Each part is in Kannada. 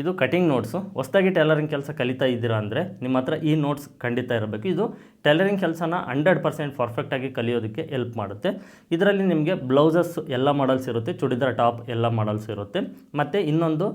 ಇದು ಕಟಿಂಗ್ ನೋಟ್ಸು ಹೊಸದಾಗಿ ಟೈಲರಿಂಗ್ ಕೆಲಸ ಕಲಿತಾ ಇದ್ದೀರಾ ಅಂದರೆ ನಿಮ್ಮ ಹತ್ರ ಈ ನೋಟ್ಸ್ ಖಂಡಿತ ಇರಬೇಕು. ಇದು ಟೈಲರಿಂಗ್ ಕೆಲಸನ ಹಂಡ್ರೆಡ್ ಪರ್ಸೆಂಟ್ ಪರ್ಫೆಕ್ಟಾಗಿ ಕಲಿಯೋದಕ್ಕೆ ಹೆಲ್ಪ್ ಮಾಡುತ್ತೆ. ಇದರಲ್ಲಿ ನಿಮಗೆ ಬ್ಲೌಸಸ್ ಎಲ್ಲ ಮಾಡಲ್ಸ್ ಇರುತ್ತೆ, ಚೂಡಿದಾರ್ ಟಾಪ್ ಎಲ್ಲ ಮಾಡಲ್ಸ್ ಇರುತ್ತೆ. ಮತ್ತು ಇನ್ನೊಂದು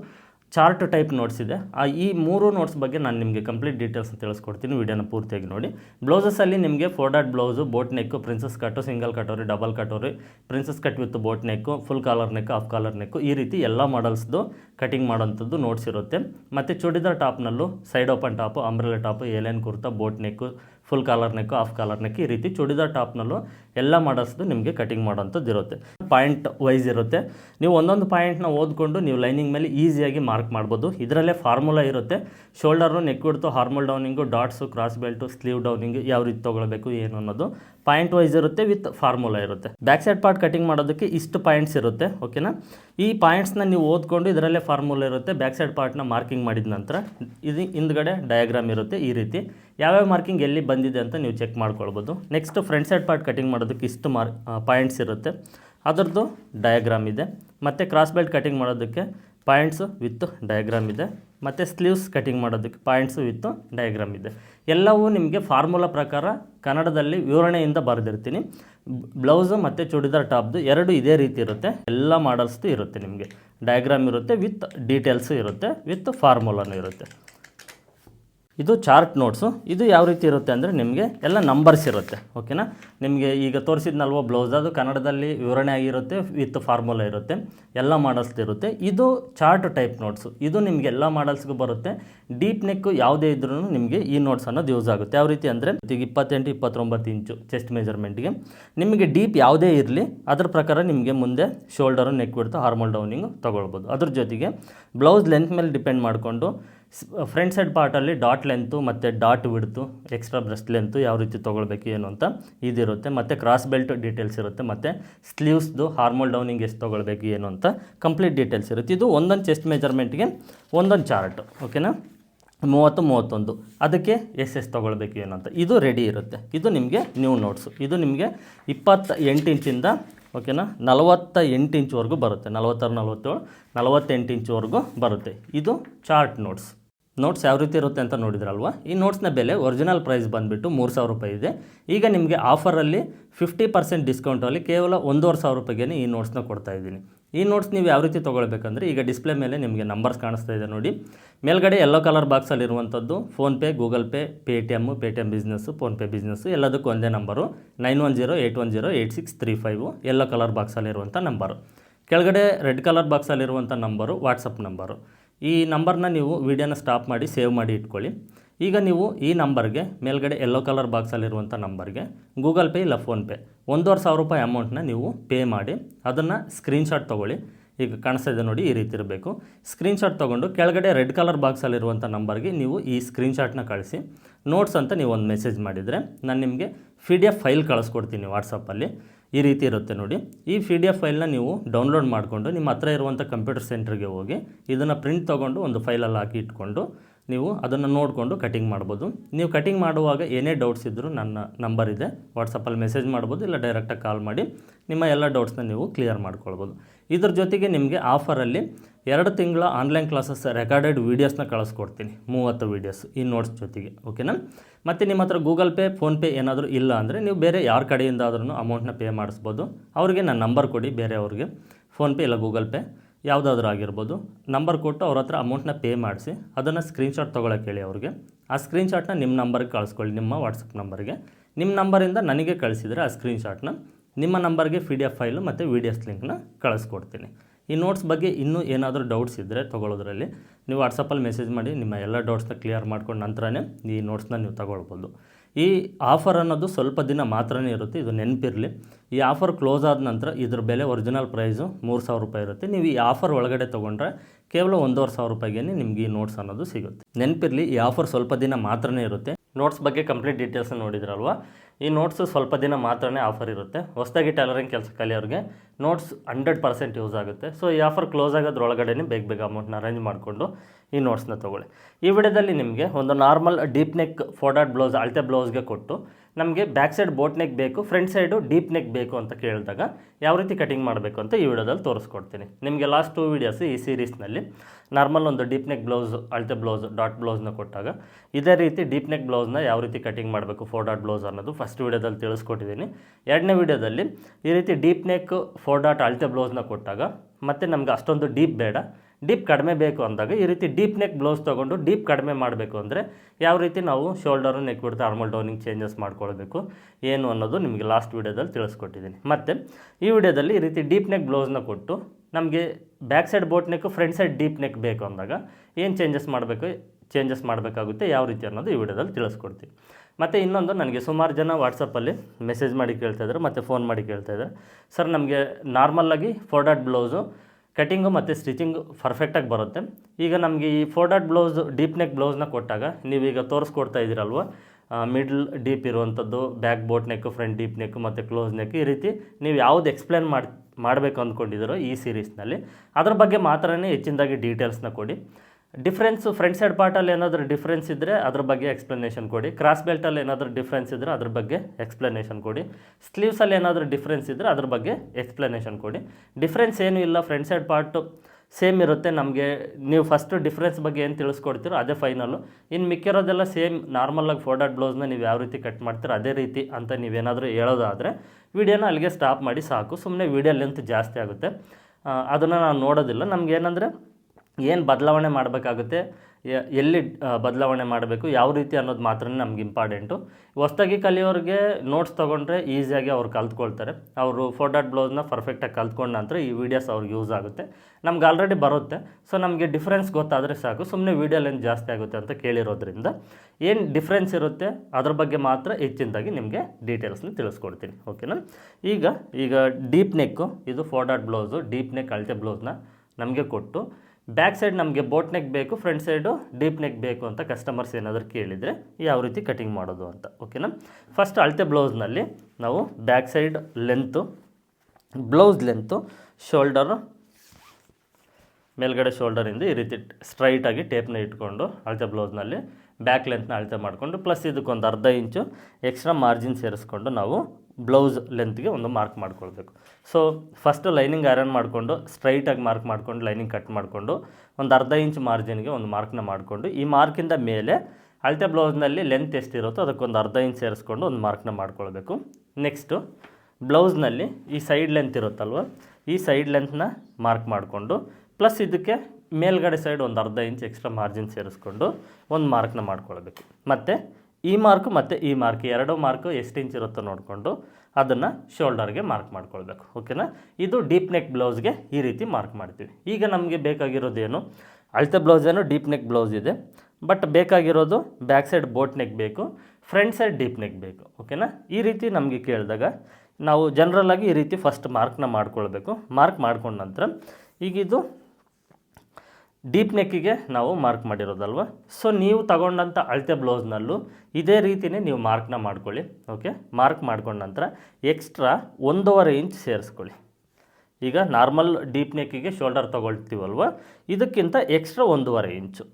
ಚಾರ್ಟ್ ಟೈಪ್ ನೋಟ್ಸ್ ಇದೆ. ಆ ಈ ಮೂರು ನೋಟ್ಸ್ ಬಗ್ಗೆ ನಾನು ನಿಮಗೆ ಕಂಪ್ಲೀಟ್ ಡೀಟೇಲ್ಸ್ ತಿಳಿಸ್ಕೊಡ್ತೀನಿ. ವಿಡಿಯೋನ ಪೂರ್ತಿಯಾಗಿ ನೋಡಿ. ಬ್ಲೌಸಸಲ್ಲಿ ನಿಮಗೆ four dot blouse boat neck princess cut single katori double katori princess cut with boat neck full collar neck half collar neck ಈ ರೀತಿ ಎಲ್ಲ ಮಾಡಲ್ಸ್ದು ಕಟಿಂಗ್ ಮಾಡೋಂಥದ್ದು ನೋಟ್ಸ್ ಇರುತ್ತೆ. ಮತ್ತು churidar ಟಾಪ್ನಲ್ಲೂ side open top umbrella top A line kurta boat neck full collar neck half collar neck ಈ ರೀತಿ ಚೂಡಿದಾರ್ ಟಾಪ್ನಲ್ಲೂ ಎಲ್ಲ ಮಾಡಲ್ಸ್ದು ನಿಮಗೆ ಕಟಿಂಗ್ ಮಾಡೋಂಥದ್ದು ಇರುತ್ತೆ. ಪಾಯಿಂಟ್ ವೈಸ್ ಇರುತ್ತೆ. ನೀವು ಒಂದೊಂದು ಪಾಯಿಂಟ್ನ ಓದ್ಕೊಂಡು ನೀವು ಲೈನಿಂಗ್ ಮೇಲೆ ಈಸಿಯಾಗಿ ಮಾರ್ಕ್ ಮಾಡ್ಬೋದು. ಇದರಲ್ಲೇ ಫಾರ್ಮುಲಾ ಇರುತ್ತೆ. Shoulder neck width armhole downing dots cross belt sleeve downing ಯಾವ ರೀತಿ ತೊಗೊಳ್ಬೇಕು, ಏನು ಅನ್ನೋದು ಪಾಯಿಂಟ್ ವೈಸ್ ಇರುತ್ತೆ ವಿತ್ ಫಾರ್ಮುಲಾ ಇರುತ್ತೆ. ಬ್ಯಾಕ್ ಸೈಡ್ ಪಾರ್ಟ್ ಕಟಿಂಗ್ ಮಾಡೋದಕ್ಕೆ ಇಷ್ಟು ಪಾಯಿಂಟ್ಸ್ ಇರುತ್ತೆ ಓಕೆನಾ ಈ ಪಾಯಿಂಟ್ಸ್ನ ನೀವು ಓದ್ಕೊಂಡು ಇದರಲ್ಲೇ ಫಾರ್ಮುಲಾ ಇರುತ್ತೆ. ಬ್ಯಾಕ್ ಸೈಡ್ ಪಾರ್ಟ್ನ ಮಾರ್ಕಿಂಗ್ ಮಾಡಿದ ನಂತರ ಇದು ಹಿಂದ್ಗಡೆ ಡಯಾಗ್ರಾಮ್ ಇರುತ್ತೆ ಈ ರೀತಿ. ಯಾವ್ಯಾವ ಮಾರ್ಕಿಂಗ್ ಎಲ್ಲಿ ಬಂದಿದೆ ಅಂತ ನೀವು ಚೆಕ್ ಮಾಡ್ಕೊಳ್ಬೋದು. Next front side part cutting ಮಾಡೋದಕ್ಕೆ ಇಷ್ಟು ಮಾರ್ ಪಾಯಿಂಟ್ಸ್ ಇರುತ್ತೆ. ಅದರದ್ದು ಡಯಾಗ್ರಾಮ್ ಇದೆ. ಮತ್ತು ಕ್ರಾಸ್ ಬೆಲ್ಟ್ ಕಟಿಂಗ್ ಮಾಡೋದಕ್ಕೆ ಪಾಯಿಂಟ್ಸು ವಿತ್ ಡಯಾಗ್ರಾಮ್ ಇದೆ. ಮತ್ತು ಸ್ಲೀವ್ಸ್ ಕಟಿಂಗ್ ಮಾಡೋದಕ್ಕೆ ಪಾಯಿಂಟ್ಸು ವಿತ್ ಡಯಾಗ್ರಾಮ್ ಇದೆ. ಎಲ್ಲವೂ ನಿಮಗೆ ಫಾರ್ಮುಲಾ ಪ್ರಕಾರ ಕನ್ನಡದಲ್ಲಿ ವಿವರಣೆಯಿಂದ ಬರೆದಿರ್ತೀನಿ. ಬ್ಲೌಸು ಮತ್ತು ಚೂಡಿದಾರ್ ಟಾಪ್ದು ಎರಡು ಇದೇ ರೀತಿ ಇರುತ್ತೆ. ಎಲ್ಲ ಮಾಡಲ್ಸ್ದು ಇರುತ್ತೆ ನಿಮಗೆ. ಡಯಾಗ್ರಾಮ್ ಇರುತ್ತೆ ವಿತ್ ಡೀಟೇಲ್ಸು ಇರುತ್ತೆ ವಿತ್ ಫಾರ್ಮುಲಾನು ಇರುತ್ತೆ. ಇದು ಚಾರ್ಟ್ ನೋಟ್ಸು. ಇದು ಯಾವ ರೀತಿ ಇರುತ್ತೆ ಅಂದರೆ ನಿಮಗೆ ಎಲ್ಲ ನಂಬರ್ಸ್ ಇರುತ್ತೆ ಓಕೆನಾ ನಿಮಗೆ ಈಗ ತೋರಿಸಿದ್ನಲ್ವ ಬ್ಲೌಸ್ ಅದು ಕನ್ನಡದಲ್ಲಿ ವಿವರಣೆ ಆಗಿರುತ್ತೆ ವಿತ್ ಫಾರ್ಮುಲಾ ಇರುತ್ತೆ, ಎಲ್ಲ ಮಾಡಲ್ಸ್ ಇರುತ್ತೆ. ಇದು ಚಾರ್ಟ್ ಟೈಪ್ ನೋಟ್ಸು ಇದು ನಿಮಗೆ ಎಲ್ಲ ಮಾಡಲ್ಸ್ಗೂ ಬರುತ್ತೆ. ಡೀಪ್ ನೆಕ್ಕು ಯಾವುದೇ ಇದ್ರೂ ನಿಮಗೆ ಈ ನೋಟ್ಸ್ ಅನ್ನೋದು ಯೂಸ್ ಆಗುತ್ತೆ. ಯಾವ ರೀತಿ ಅಂದರೆ, ಈಗ ಇಪ್ಪತ್ತೆಂಟು, ಇಪ್ಪತ್ತೊಂಬತ್ತು ಇಂಚು ಚೆಸ್ಟ್ ಮೆಜರ್ಮೆಂಟ್ಗೆ ನಿಮಗೆ ಡೀಪ್ ಯಾವುದೇ ಇರಲಿ, ಅದ್ರ ಪ್ರಕಾರ ನಿಮಗೆ ಮುಂದೆ ಶೋಲ್ಡರು ನೆಕ್ ಬಿಡ್ತು ಹಾರ್ಮೋಲ್ ಡೌನಿಂಗು ತೊಗೊಳ್ಬೋದು. ಅದ್ರ ಜೊತೆಗೆ ಬ್ಲೌಸ್ ಲೆಂತ್ ಮೇಲೆ ಡಿಪೆಂಡ್ ಮಾಡಿಕೊಂಡು ಫ್ರಂಟ್ ಸೈಡ್ ಪಾರ್ಟಲ್ಲಿ ಡಾಟ್ ಲೆಂತು ಮತ್ತು dot width extra breast length ಯಾವ ರೀತಿ ತೊಗೊಳ್ಬೇಕು, ಏನು ಅಂತ ಇದಿರುತ್ತೆ. ಮತ್ತು ಕ್ರಾಸ್ ಬೆಲ್ಟ್ ಡೀಟೇಲ್ಸ್ ಇರುತ್ತೆ. ಮತ್ತು ಸ್ಲೀವ್ಸ್ದು ಹಾರ್ಮೋಲ್ ಡೌನಿಂಗ್ ಎಷ್ಟು ತೊಗೊಳ್ಬೇಕು, ಏನು ಅಂತ ಕಂಪ್ಲೀಟ್ ಡೀಟೇಲ್ಸ್ ಇರುತ್ತೆ. ಇದು ಒಂದೊಂದು ಚೆಸ್ಟ್ ಮೆಜರ್ಮೆಂಟ್ಗೆ ಒಂದೊಂದು ಚಾರ್ಟ್ ಓಕೆನಾ ಮೂವತ್ತು, ಮೂವತ್ತೊಂದು. ಅದಕ್ಕೆ ಎಸ್ ಎಸ್ ತೊಗೊಳ್ಬೇಕು, ಏನು ಅಂತ. ಇದು ರೆಡಿ ಇರುತ್ತೆ. ಇದು ನಿಮಗೆ ನ್ಯೂ ನೋಟ್ಸು ಇದು ನಿಮಗೆ ಇಪ್ಪತ್ತ ಎಂಟು ಇಂಚಿಂದ ಓಕೆನಾ ನಲವತ್ತ ಎಂಟು ಇಂಚ್ವರೆಗೂ ಬರುತ್ತೆ. ನಲವತ್ತಾರು, ನಲವತ್ತೇಳು, ನಲವತ್ತೆಂಟು ಇಂಚ್ವರೆಗೂ ಬರುತ್ತೆ. ಇದು ಚಾರ್ಟ್ ನೋಟ್ಸ್ ನೋಟ್ಸ್ ಯಾವ ರೀತಿ ಇರುತ್ತೆ ಅಂತ ನೋಡಿದ್ರಲ್ವ? ಈ ನೋಟ್ಸ್ನ ಬೆಲೆ ಒರಿಜಿನಲ್ ಪ್ರೈಸ್ ಬಂದುಬಿಟ್ಟು ಮೂರು ಸಾವಿರ ರೂಪಾಯಿ ಇದೆ. ಈಗ ನಿಮಗೆ ಆಫರಲ್ಲಿ ಫಿಫ್ಟಿ ಪರ್ಸೆಂಟ್ ಡಿಸ್ಕೌಂಟಲ್ಲಿ ಕೇವಲ ಒಂದೂವರೆ ಸಾವಿರ ರೂಪಾಯಿಗೆ ಈ ನೋಟ್ಸ್ನ ಕೊಡ್ತಾ ಇದ್ದೀನಿ. ಈ ನೋಟ್ಸ್ ನೀವು ಯಾವ ರೀತಿ ತೊಗೊಳ್ಬೇಕಂದ್ರೆ ಈಗ ಡಿಸ್ಪ್ಲೇ ಮೇಲೆ ನಿಮಗೆ ನಂಬರ್ಸ್ ಕಾಣಿಸ್ತಾ ಇದೆ ನೋಡಿ. ಮೇಲ್ಗಡೆ ಎಲ್ಲೋ ಕಲರ್ ಬಾಕ್ಸಲ್ಲಿ ಇರುವಂಥದ್ದು PhonePe Google Pay Paytm Paytm business PhonePe business ಎಲ್ಲದಕ್ಕೂ ಒಂದೇ number nine one zero eight one zero eight six three five yellow colour ಬಾಕ್ಸಲ್ಲಿರುವಂಥ number ಕೆಳಗಡೆ ರೆಡ್ ಕಲರ್ ಬಾಕ್ಸಲ್ಲಿರುವಂಥ ನಂಬರು ವಾಟ್ಸಪ್ ನಂಬರು ಈ ನಂಬರ್ನ ನೀವು ವಿಡಿಯೋನ ಸ್ಟಾಪ್ ಮಾಡಿ ಸೇವ್ ಮಾಡಿ ಇಟ್ಕೊಳ್ಳಿ. ಈಗ ನೀವು ಈ ನಂಬರ್ಗೆ ಮೇಲ್ಗಡೆ ಯೆಲ್ಲೋ ಕಲರ್ ಬಾಕ್ಸಲ್ಲಿರುವಂಥ ನಂಬರ್ಗೆ ಗೂಗಲ್ ಪೇ ಇಲ್ಲ ಫೋನ್ಪೇ ಒಂದೂವರೆ ಸಾವಿರ ರೂಪಾಯಿ ಅಮೌಂಟ್ನ ನೀವು ಪೇ ಮಾಡಿ ಅದನ್ನು ಸ್ಕ್ರೀನ್ಶಾಟ್ ತೊಗೊಳ್ಳಿ. ಈಗ ಕಾಣಿಸ್ತಾ ಇದೆ ನೋಡಿ ಈ ರೀತಿ ಇರಬೇಕು. ಸ್ಕ್ರೀನ್ಶಾಟ್ ತೊಗೊಂಡು ಕೆಳಗಡೆ ರೆಡ್ ಕಲರ್ ಬಾಕ್ಸಲ್ಲಿರುವಂಥ ನಂಬರ್ಗೆ ನೀವು ಈ ಸ್ಕ್ರೀನ್ಶಾಟ್ನ ಕಳಿಸಿ. ನೋಟ್ಸ್ ಅಂತ ನೀವು ಒಂದು ಮೆಸೇಜ್ ಮಾಡಿದರೆ ನಾನು ನಿಮಗೆ ಪಿ ಡಿ ಎಫ್ ಫೈಲ್ ಕಳಿಸ್ಕೊಡ್ತೀನಿ ವಾಟ್ಸಪ್ಪಲ್ಲಿ ಈ ರೀತಿ ಇರುತ್ತೆ ನೋಡಿ. ಈ ಪಿ ಡಿ ಎಫ್ ಫೈಲ್ನ ನೀವು ಡೌನ್ಲೋಡ್ ಮಾಡಿಕೊಂಡು ನಿಮ್ಮ ಹತ್ರ ಇರುವಂಥ ಕಂಪ್ಯೂಟರ್ ಸೆಂಟ್ರಿಗೆ ಹೋಗಿ ಇದನ್ನು ಪ್ರಿಂಟ್ ತೊಗೊಂಡು ಒಂದು ಫೈಲಲ್ಲಿ ಹಾಕಿ ಇಟ್ಕೊಂಡು ನೀವು ಅದನ್ನು ನೋಡಿಕೊಂಡು ಕಟಿಂಗ್ ಮಾಡ್ಬೋದು. ನೀವು ಕಟಿಂಗ್ ಮಾಡುವಾಗ ಏನೇ ಡೌಟ್ಸ್ ಇದ್ದರೂ ನನ್ನ ನಂಬರ್ ಇದೆ. ವಾಟ್ಸಪ್ಪಲ್ಲಿ ಮೆಸೇಜ್ ಮಾಡ್ಬೋದು ಇಲ್ಲ ಡೈರೆಕ್ಟಾಗಿ ಕಾಲ್ ಮಾಡಿ ನಿಮ್ಮ ಎಲ್ಲ ಡೌಟ್ಸ್ನ ನೀವು ಕ್ಲಿಯರ್ ಮಾಡ್ಕೊಳ್ಬೋದು. ಇದ್ರ ಜೊತೆಗೆ ನಿಮಗೆ ಆಫರಲ್ಲಿ ಎರಡು ತಿಂಗಳ ಆನ್ಲೈನ್ ಕ್ಲಾಸಸ್ ರೆಕಾರ್ಡೆಡ್ ವೀಡಿಯೋಸ್ನ ಕಳಿಸ್ಕೊಡ್ತೀನಿ. ಮೂವತ್ತು ವೀಡಿಯೋಸ್ ಈ ನೋಟ್ಸ್ ಜೊತೆಗೆ ಓಕೆನಾ ಮತ್ತು ನಿಮ್ಮ ಹತ್ರ ಗೂಗಲ್ ಪೇ ಫೋನ್ಪೇ ಏನಾದರೂ ಇಲ್ಲ ಅಂದರೆ ನೀವು ಬೇರೆ ಯಾರ ಕಡೆಯಿಂದ ಆದ್ರೂ ಅಮೌಂಟ್ನ ಪೇ ಮಾಡಿಸ್ಬೋದು. ಅವ್ರಿಗೆ ನನ್ನ ನಂಬರ್ ಕೊಡಿ ಬೇರೆಯವ್ರಿಗೆ ಫೋನ್ಪೇ ಇಲ್ಲ ಗೂಗಲ್ ಪೇ ಯಾವುದಾದ್ರೂ ಆಗಿರ್ಬೋದು. ನಂಬರ್ ಕೊಟ್ಟು ಅವ್ರ ಹತ್ರ ಅಮೌಂಟ್ನ ಪೇ ಮಾಡಿಸಿ, ಅದನ್ನು ಸ್ಕ್ರೀನ್ಶಾಟ್ ತೊಗೊಳಕ್ಕೆ ಹೇಳಿ ಅವ್ರಿಗೆ. ಆ ಸ್ಕ್ರೀನ್ಶಾಟ್ನ ನಿಮ್ಮ ನಂಬರ್ಗೆ ಕಳಿಸ್ಕೊಳ್ಳಿ, ನಿಮ್ಮ ವಾಟ್ಸಪ್ ನಂಬರ್ಗೆ ನಿಮ್ಮ ನಂಬರಿಂದ ನನಗೆ ಕಳಿಸಿದರೆ ಆ ಸ್ಕ್ರೀನ್ಶಾಟ್ನ ನಿಮ್ಮ ನಂಬರ್ಗೆ ಪಿ ಡಿ ಎಫ್ ಫೈಲು ಮತ್ತು ವೀಡಿಯೋಸ್ ಲಿಂಕ್ನ ಕಳಿಸ್ಕೊಡ್ತೀನಿ. ಈ ನೋಟ್ಸ್ ಬಗ್ಗೆ ಇನ್ನೂ ಏನಾದರೂ ಡೌಟ್ಸ್ ಇದ್ದರೆ ತೊಗೊಳೋದ್ರಲ್ಲಿ ನೀವು ವಾಟ್ಸಪ್ಪಲ್ಲಿ ಮೆಸೇಜ್ ಮಾಡಿ ನಿಮ್ಮ ಎಲ್ಲ ಡೌಟ್ಸ್ನ ಕ್ಲಿಯರ್ ಮಾಡ್ಕೊಂಡು ನಂತರನೇ ಈ ನೋಟ್ಸ್ನ ನೀವು ತಗೊಳ್ಬೋದು. ಈ ಆಫರ್ ಅನ್ನೋದು ಸ್ವಲ್ಪ ದಿನ ಮಾತ್ರನೇ ಇರುತ್ತೆ, ಇದು ನೆನಪಿರಲಿ. ಈ ಆಫರ್ ಕ್ಲೋಸ್ ಆದ ನಂತರ ಇದ್ರ ಬೆಲೆ ಒರಿಜಿನಲ್ ಪ್ರೈಸು ಮೂರು ಸಾವಿರ ರೂಪಾಯಿ ಇರುತ್ತೆ. ನೀವು ಈ ಆಫರ್ ಒಳಗಡೆ ತೊಗೊಂಡ್ರೆ ಕೇವಲ ಒಂದೂವರೆ ಸಾವಿರ ರೂಪಾಯಿಗೆ ನಿಮ್ಗೆ ಈ ನೋಟ್ಸ್ ಅನ್ನೋದು ಸಿಗುತ್ತೆ. ನೆನಪಿರಲಿ, ಈ ಆಫರ್ ಸ್ವಲ್ಪ ದಿನ ಮಾತ್ರನೇ ಇರುತ್ತೆ. ನೋಟ್ಸ್ ಬಗ್ಗೆ ಕಂಪ್ಲೀಟ್ ಡೀಟೇಲ್ಸ್ ನೋಡಿದ್ರಲ್ವ? ಈ ನೋಟ್ಸು ಸ್ವಲ್ಪ ದಿನ ಮಾತ್ರನೇ ಆಫರ್ ಇರುತ್ತೆ. ಹೊಸದಾಗಿ ಟೈಲರಿಂಗ್ ಕೆಲಸ ಕಲಿಯೋರಿಗೆ ನೋಟ್ಸ್ ಹಂಡ್ರೆಡ್ ಪರ್ಸೆಂಟ್ ಯೂಸ್ ಆಗುತ್ತೆ. ಸೊ ಈ ಆಫರ್ ಕ್ಲೋಸ್ ಆಗೋದ್ರೊಳಗಡೆನೇ ಬೇಗ ಬೇಗ ಅಮೌಂಟ್ನ ಅರೇಂಜ್ ಮಾಡಿಕೊಂಡು ಈ ನೋಟ್ಸ್ನ ತೊಗೊಳ್ಳಿ. ಈ ವಿಡಿಯೋದಲ್ಲಿ ನಿಮಗೆ ಒಂದು normal deep neck four dot blouse ಅಳತೆ ಬ್ಲೌಸ್ಗೆ ಕೊಟ್ಟು ನಮಗೆ ಬ್ಯಾಕ್ ಸೈಡ್ ಬೋಟ್ ನೆಕ್ ಬೇಕು ಫ್ರಂಟ್ ಸೈಡು ಡೀಪ್ ನೆಕ್ ಬೇಕು ಅಂತ ಕೇಳಿದಾಗ ಯಾವ ರೀತಿ ಕಟಿಂಗ್ ಮಾಡಬೇಕು ಅಂತ ಈ ವಿಡಿಯೋದಲ್ಲಿ ತೋರಿಸ್ಕೊಡ್ತೀನಿ. ನಿಮಗೆ ಲಾಸ್ಟ್ ಟೂ ವೀಡಿಯೋಸ್ ಈ ಸೀರೀಸ್ನಲ್ಲಿ ನಾರ್ಮಲ್ ಒಂದು ಡೀಪ್ ನೆಕ್ ಬ್ಲೌಸ್ ಅಳತೆ ಬ್ಲೌಸ್ ಡಾಟ್ ಬ್ಲೌಸ್ನ ಕೊಟ್ಟಾಗ ಇದೇ ರೀತಿ ಡೀಪ್ ನೆಕ್ ಬ್ಲೌಸ್ನ ಯಾವ ರೀತಿ ಕಟಿಂಗ್ ಮಾಡಬೇಕು ಫೋರ್ ಡಾಟ್ ಬ್ಲೌಸ್ ಅನ್ನೋದು ಫಸ್ಟ್ ವೀಡಿಯೋದಲ್ಲಿ ತಿಳಿಸ್ಕೊಟ್ಟಿದ್ದೀನಿ. ಎರಡನೇ ವೀಡಿಯೋದಲ್ಲಿ ಈ ರೀತಿ ಡೀಪ್ ನೆಕ್ ಫೋರ್ ಡಾಟ್ ಅಳತೆ ಬ್ಲೌಸ್ನ ಕೊಟ್ಟಾಗ ಮತ್ತು ನಮ್ಗೆ ಅಷ್ಟೊಂದು ಡೀಪ್ ಬೇಡ ಡೀಪ್ ಕಡಿಮೆ ಬೇಕು ಅಂದಾಗ ಈ ರೀತಿ ಡೀಪ್ ನೆಕ್ ಬ್ಲೌಸ್ ತೊಗೊಂಡು ಡೀಪ್ ಕಡಿಮೆ ಮಾಡಬೇಕು ಅಂದರೆ ಯಾವ ರೀತಿ ನಾವು ಶೋಲ್ಡರು ನೆಕ್ ಬಿಡ್ತಾ ಆರ್ಮಲ್ ಡೌನಿಂಗ್ ಚೇಂಜಸ್ ಮಾಡ್ಕೊಳ್ಬೇಕು ಏನು ಅನ್ನೋದು ನಿಮಗೆ ಲಾಸ್ಟ್ ವೀಡಿಯೋದಲ್ಲಿ ತಿಳಿಸ್ಕೊಟ್ಟಿದ್ದೀನಿ. ಮತ್ತು ಈ ವಿಡಿಯೋದಲ್ಲಿ ಈ ರೀತಿ ಡೀಪ್ ನೆಕ್ ಬ್ಲೌಸ್ನ ಕೊಟ್ಟು ನಮಗೆ back side boat neck front side deep neck ಬೇಕು ಅಂದಾಗ ಏನು ಚೇಂಜಸ್ ಮಾಡಬೇಕು ಚೇಂಜಸ್ ಮಾಡಬೇಕಾಗುತ್ತೆ ಯಾವ ರೀತಿ ಅನ್ನೋದು ಈ ವಿಡಿಯೋದಲ್ಲಿ ತಿಳಿಸ್ಕೊಡ್ತೀವಿ. ಮತ್ತು ಇನ್ನೊಂದು ನನಗೆ ಸುಮಾರು ಜನ ವಾಟ್ಸಪ್ಪಲ್ಲಿ ಮೆಸೇಜ್ ಮಾಡಿ ಕೇಳ್ತಾಯಿದ್ರು ಮತ್ತು ಫೋನ್ ಮಾಡಿ ಕೇಳ್ತಾಯಿದ್ರು ಸರ್, ನಮಗೆ ನಾರ್ಮಲ್ಲಾಗಿ ಫೋರ್ ಡಾಟ್ ಬ್ಲೌಸು ಕಟಿಂಗು ಮತ್ತು ಸ್ಟಿಚಿಂಗು ಪರ್ಫೆಕ್ಟಾಗಿ ಬರುತ್ತೆ. ಈಗ ನಮಗೆ ಈ four dot blouse deep neck ಬ್ಲೌಸ್ನ ಕೊಟ್ಟಾಗ ನೀವೀಗ ತೋರಿಸ್ಕೊಡ್ತಾ ಇದ್ದೀರಲ್ವ? ಮಿಡ್ಲ್ ಡೀಪ್ ಇರುವಂಥದ್ದು back boat neck front deep neck ಮತ್ತು ಕ್ಲೋಸ್ ನೆಕ್ ಈ ರೀತಿ ನೀವು ಯಾವುದು ಎಕ್ಸ್ಪ್ಲೇನ್ ಮಾಡಿ, ಮಾಡಬೇಕು ಅಂದ್ಕೊಂಡಿದ್ದೀರೋ ಈ ಸೀರೀಸ್ನಲ್ಲಿ ಅದ್ರ ಬಗ್ಗೆ ಮಾತ್ರನೇ ಹೆಚ್ಚಿನದಾಗಿ ಡೀಟೇಲ್ಸ್ನ ಕೊಡಿ. ಡಿಫ್ರೆನ್ಸು ಫ್ರಂಟ್ ಸೈಡ್ ಪಾರ್ಟಲ್ಲಿ ಏನಾದರೂ ಡಿಫ್ರೆನ್ಸ್ ಇದ್ದರೆ ಅದ್ರ ಬಗ್ಗೆ ಎಕ್ಸ್ಪ್ಲನೇಷನ್ ಕೊಡಿ. ಕ್ರಾಸ್ ಬೆಲ್ಟಲ್ಲಿ ಏನಾದರೂ ಡಿಫ್ರೆನ್ಸ್ ಇದ್ದರೆ ಅದ್ರ ಬಗ್ಗೆ ಎಕ್ಸ್ಪ್ಲನೇಷನ್ ಕೊಡಿ. ಸ್ಲೀವ್ಸಲ್ಲಿ ಏನಾದರೂ ಡಿಫ್ರೆನ್ಸ್ ಇದ್ದರೆ ಅದ್ರ ಬಗ್ಗೆ ಎಕ್ಸ್ಪ್ಲನೇಷನ್ ಕೊಡಿ. ಡಿಫ್ರೆನ್ಸ್ ಏನೂ ಇಲ್ಲ ಫ್ರಂಟ್ ಸೈಡ್ ಪಾರ್ಟು ಸೇಮ್ ಇರುತ್ತೆ. ನಮಗೆ ನೀವು ಫಸ್ಟು ಡಿಫ್ರೆನ್ಸ್ ಬಗ್ಗೆ ಏನು ತಿಳಿಸ್ಕೊಡ್ತೀರೋ ಅದೇ ಫೈನಲ್ಲು ಇನ್ನು ಮಿಕ್ಕಿರೋದೆಲ್ಲ ಸೇಮ್ ನಾರ್ಮಲಾಗಿ ಫೋರ್ ಡಾಟ್ ಬ್ಲೌಸ್ನ ನೀವು ಯಾವ ರೀತಿ ಕಟ್ ಮಾಡ್ತೀರೋ ಅದೇ ರೀತಿ ಅಂತ ನೀವೇನಾದರೂ ಹೇಳೋದಾದರೆ ವಿಡಿಯೋನ ಅಲ್ಲಿಗೆ ಸ್ಟಾಪ್ ಮಾಡಿ ಸಾಕು. ಸುಮ್ಮನೆ ವಿಡಿಯೋ ಲೆಂತ್ ಜಾಸ್ತಿ ಆಗುತ್ತೆ. ಅದನ್ನು ನಾವು ನೋಡೋದಿಲ್ಲ. ನಮಗೇನೆಂದರೆ ಏನು ಬದಲಾವಣೆ ಮಾಡಬೇಕಾಗುತ್ತೆ ಎಲ್ಲಿ ಬದಲಾವಣೆ ಮಾಡಬೇಕು, ಯಾವ ರೀತಿ ಅನ್ನೋದು ಮಾತ್ರ ನಮ್ಗೆ ಇಂಪಾರ್ಟೆಂಟು ಹೊಸ್ದಾಗಿ ಕಲಿಯೋರಿಗೆ ನೋಟ್ಸ್ ತೊಗೊಂಡ್ರೆ ಈಸಿಯಾಗಿ ಅವ್ರು ಕಲ್ತ್ಕೊಳ್ತಾರೆ. ಅವರು ಫೋರ್ ಡಾಟ್ ಬ್ಲೌಸ್ನ ಪರ್ಫೆಕ್ಟಾಗಿ ಕಲ್ತ್ಕೊಂಡ ನಂತರ ಈ ವೀಡಿಯೋಸ್ ಅವ್ರಿಗೆ ಯೂಸ್ ಆಗುತ್ತೆ. ನಮ್ಗೆ ಆಲ್ರೆಡಿ ಬರುತ್ತೆ. ಸೊ ನಮಗೆ ಡಿಫ್ರೆನ್ಸ್ ಗೊತ್ತಾದರೆ ಸಾಕು. ಸುಮ್ಮನೆ ವೀಡಿಯೋ ಲೆಂತ್ ಜಾಸ್ತಿ ಆಗುತ್ತೆ ಅಂತ ಕೇಳಿರೋದ್ರಿಂದ ಏನು ಡಿಫ್ರೆನ್ಸ್ ಇರುತ್ತೆ, ಅದ್ರ ಬಗ್ಗೆ ಮಾತ್ರ ಹೆಚ್ಚಿನದಾಗಿ ನಿಮಗೆ ಡೀಟೇಲ್ಸ್ನ ತಿಳಿಸ್ಕೊಡ್ತೀನಿ. ಓಕೆನಾ ಈಗ ಈಗ ಡೀಪ್ ನೆಕ್ಕು ಇದು four dot blouse deep neck ಅಳತೆ ಬ್ಲೌಸ್ನ ನಮಗೆ ಕೊಟ್ಟು ಬ್ಯಾಕ್ ಸೈಡ್ ನಮಗೆ ಬೋಟ್ ನೆಕ್ ಬೇಕು ಫ್ರಂಟ್ ಸೈಡು ಡೀಪ್ ನೆಕ್ ಬೇಕು ಅಂತ ಕಸ್ಟಮರ್ಸ್ ಏನಾದರೂ ಕೇಳಿದರೆ ಯಾವ ರೀತಿ ಕಟಿಂಗ್ ಮಾಡೋದು ಅಂತ ಓಕೆನಾ ಫಸ್ಟ್ ಅಳತೆ ಬ್ಲೌಸ್ನಲ್ಲಿ ನಾವು back side length blouse length shoulder ಮೇಲ್ಗಡೆ ಶೋಲ್ಡರಿಂದ ಈ ರೀತಿ ಸ್ಟ್ರೈಟಾಗಿ ಟೇಪ್ನ ಇಟ್ಕೊಂಡು ಅಳತೆ ಬ್ಲೌಸ್ನಲ್ಲಿ ಬ್ಯಾಕ್ ಲೆಂತ್ನ ಅಳತೆ ಮಾಡಿಕೊಂಡು ಪ್ಲಸ್ ಇದಕ್ಕೊಂದು ಅರ್ಧ ಇಂಚು ಎಕ್ಸ್ಟ್ರಾ ಮಾರ್ಜಿನ್ ಸೇರಿಸ್ಕೊಂಡು ನಾವು ಬ್ಲೌಸ್ ಲೆಂತ್ಗೆ ಒಂದು ಮಾರ್ಕ್ ಮಾಡ್ಕೊಳ್ಬೇಕು. ಸೊ ಫಸ್ಟ್ ಲೈನಿಂಗ್ ಐರನ್ ಮಾಡಿಕೊಂಡು ಸ್ಟ್ರೈಟಾಗಿ ಮಾರ್ಕ್ ಮಾಡ್ಕೊಂಡು ಲೈನಿಂಗ್ ಕಟ್ ಮಾಡಿಕೊಂಡು, ಒಂದು ಅರ್ಧ ಇಂಚ್ ಮಾರ್ಜಿನ್ಗೆ ಒಂದು ಮಾರ್ಕ್ನ ಮಾಡಿಕೊಂಡು, ಈ ಮಾರ್ಕಿಂದ ಮೇಲೆ ಅಳತೆ ಬ್ಲೌಸ್ನಲ್ಲಿ ಲೆಂತ್ ಎಷ್ಟಿರುತ್ತೋ ಅದಕ್ಕೊಂದು ಅರ್ಧ ಇಂಚ್ ಸೇರಿಸ್ಕೊಂಡು ಒಂದು ಮಾರ್ಕ್ನ ಮಾಡ್ಕೊಳ್ಬೇಕು. ನೆಕ್ಸ್ಟು ಬ್ಲೌಸ್ನಲ್ಲಿ ಈ ಸೈಡ್ ಲೆಂತ್ ಇರುತ್ತಲ್ವ, ಈ ಸೈಡ್ ಲೆಂತ್ನ ಮಾರ್ಕ್ ಮಾಡಿಕೊಂಡು ಪ್ಲಸ್ ಇದಕ್ಕೆ ಮೇಲ್ಗಡೆ ಸೈಡ್ ಒಂದು ಅರ್ಧ ಇಂಚ್ ಎಕ್ಸ್ಟ್ರಾ ಮಾರ್ಜಿನ್ ಸೇರಿಸ್ಕೊಂಡು, ಒಂದು ಮಾರ್ಕ್ನ ಮಾಡ್ಕೊಳ್ಬೇಕು. ಮತ್ತು ಈ ಮಾರ್ಕ್ ಮತ್ತು ಈ ಮಾರ್ಕ್, ಎರಡು ಮಾರ್ಕ್ ಎಷ್ಟು ಇಂಚ್ ಇರುತ್ತೋ ನೋಡಿಕೊಂಡು ಅದನ್ನು ಶೋಲ್ಡರ್ಗೆ ಮಾರ್ಕ್ ಮಾಡ್ಕೊಳ್ಬೇಕು, ಓಕೆನಾ? ಇದು ಡೀಪ್ ನೆಕ್ ಬ್ಲೌಸ್ಗೆ ಈ ರೀತಿ ಮಾರ್ಕ್ ಮಾಡ್ತೀವಿ. ಈಗ ನಮಗೆ ಬೇಕಾಗಿರೋದೇನು, ಅಳತೆ ಬ್ಲೌಸ್ ಏನು ಡೀಪ್ ನೆಕ್ ಬ್ಲೌಸ್ ಇದೆ, ಬಟ್ ಬೇಕಾಗಿರೋದು ಬ್ಯಾಕ್ ಸೈಡ್ ಬೋಟ್ ನೆಕ್ ಬೇಕು, ಫ್ರಂಟ್ ಸೈಡ್ ಡೀಪ್ ನೆಕ್ ಬೇಕು, ಓಕೆನಾ? ಈ ರೀತಿ ನಮಗೆ ಕೇಳಿದಾಗ ನಾವು ಜನರಲ್ಲಾಗಿ ಈ ರೀತಿ ಫಸ್ಟ್ ಮಾರ್ಕ್ನ ಮಾಡ್ಕೊಳ್ಬೇಕು. ಮಾರ್ಕ್ ಮಾಡ್ಕೊಂಡ ನಂತರ ಈಗ ಇದು ಡೀಪ್ ನೆಕ್ಕಿಗೆ ನಾವು ಮಾರ್ಕ್ ಮಾಡಿರೋದಲ್ವ? ಸೊ ನೀವು ತಗೊಂಡಂಥ ಅಳತೆ ಬ್ಲೌಸ್ನಲ್ಲೂ ಇದೇ ರೀತಿಯೇ ನೀವು ಮಾರ್ಕ್ನ ಮಾಡ್ಕೊಳ್ಳಿ ಓಕೆ ಮಾರ್ಕ್ ಮಾಡ್ಕೊಂಡ ನಂತರ ಎಕ್ಸ್ಟ್ರಾ ಒಂದೂವರೆ ಇಂಚ್ ಸೇರಿಸ್ಕೊಳ್ಳಿ. ಈಗ ನಾರ್ಮಲ್ ಡೀಪ್ ನೆಕ್ಕಿಗೆ ಶೋಲ್ಡರ್ ತೊಗೊಳ್ತೀವಲ್ವ? ಇದಕ್ಕಿಂತ ಎಕ್ಸ್ಟ್ರಾ ಒಂದೂವರೆ ಇಂಚು.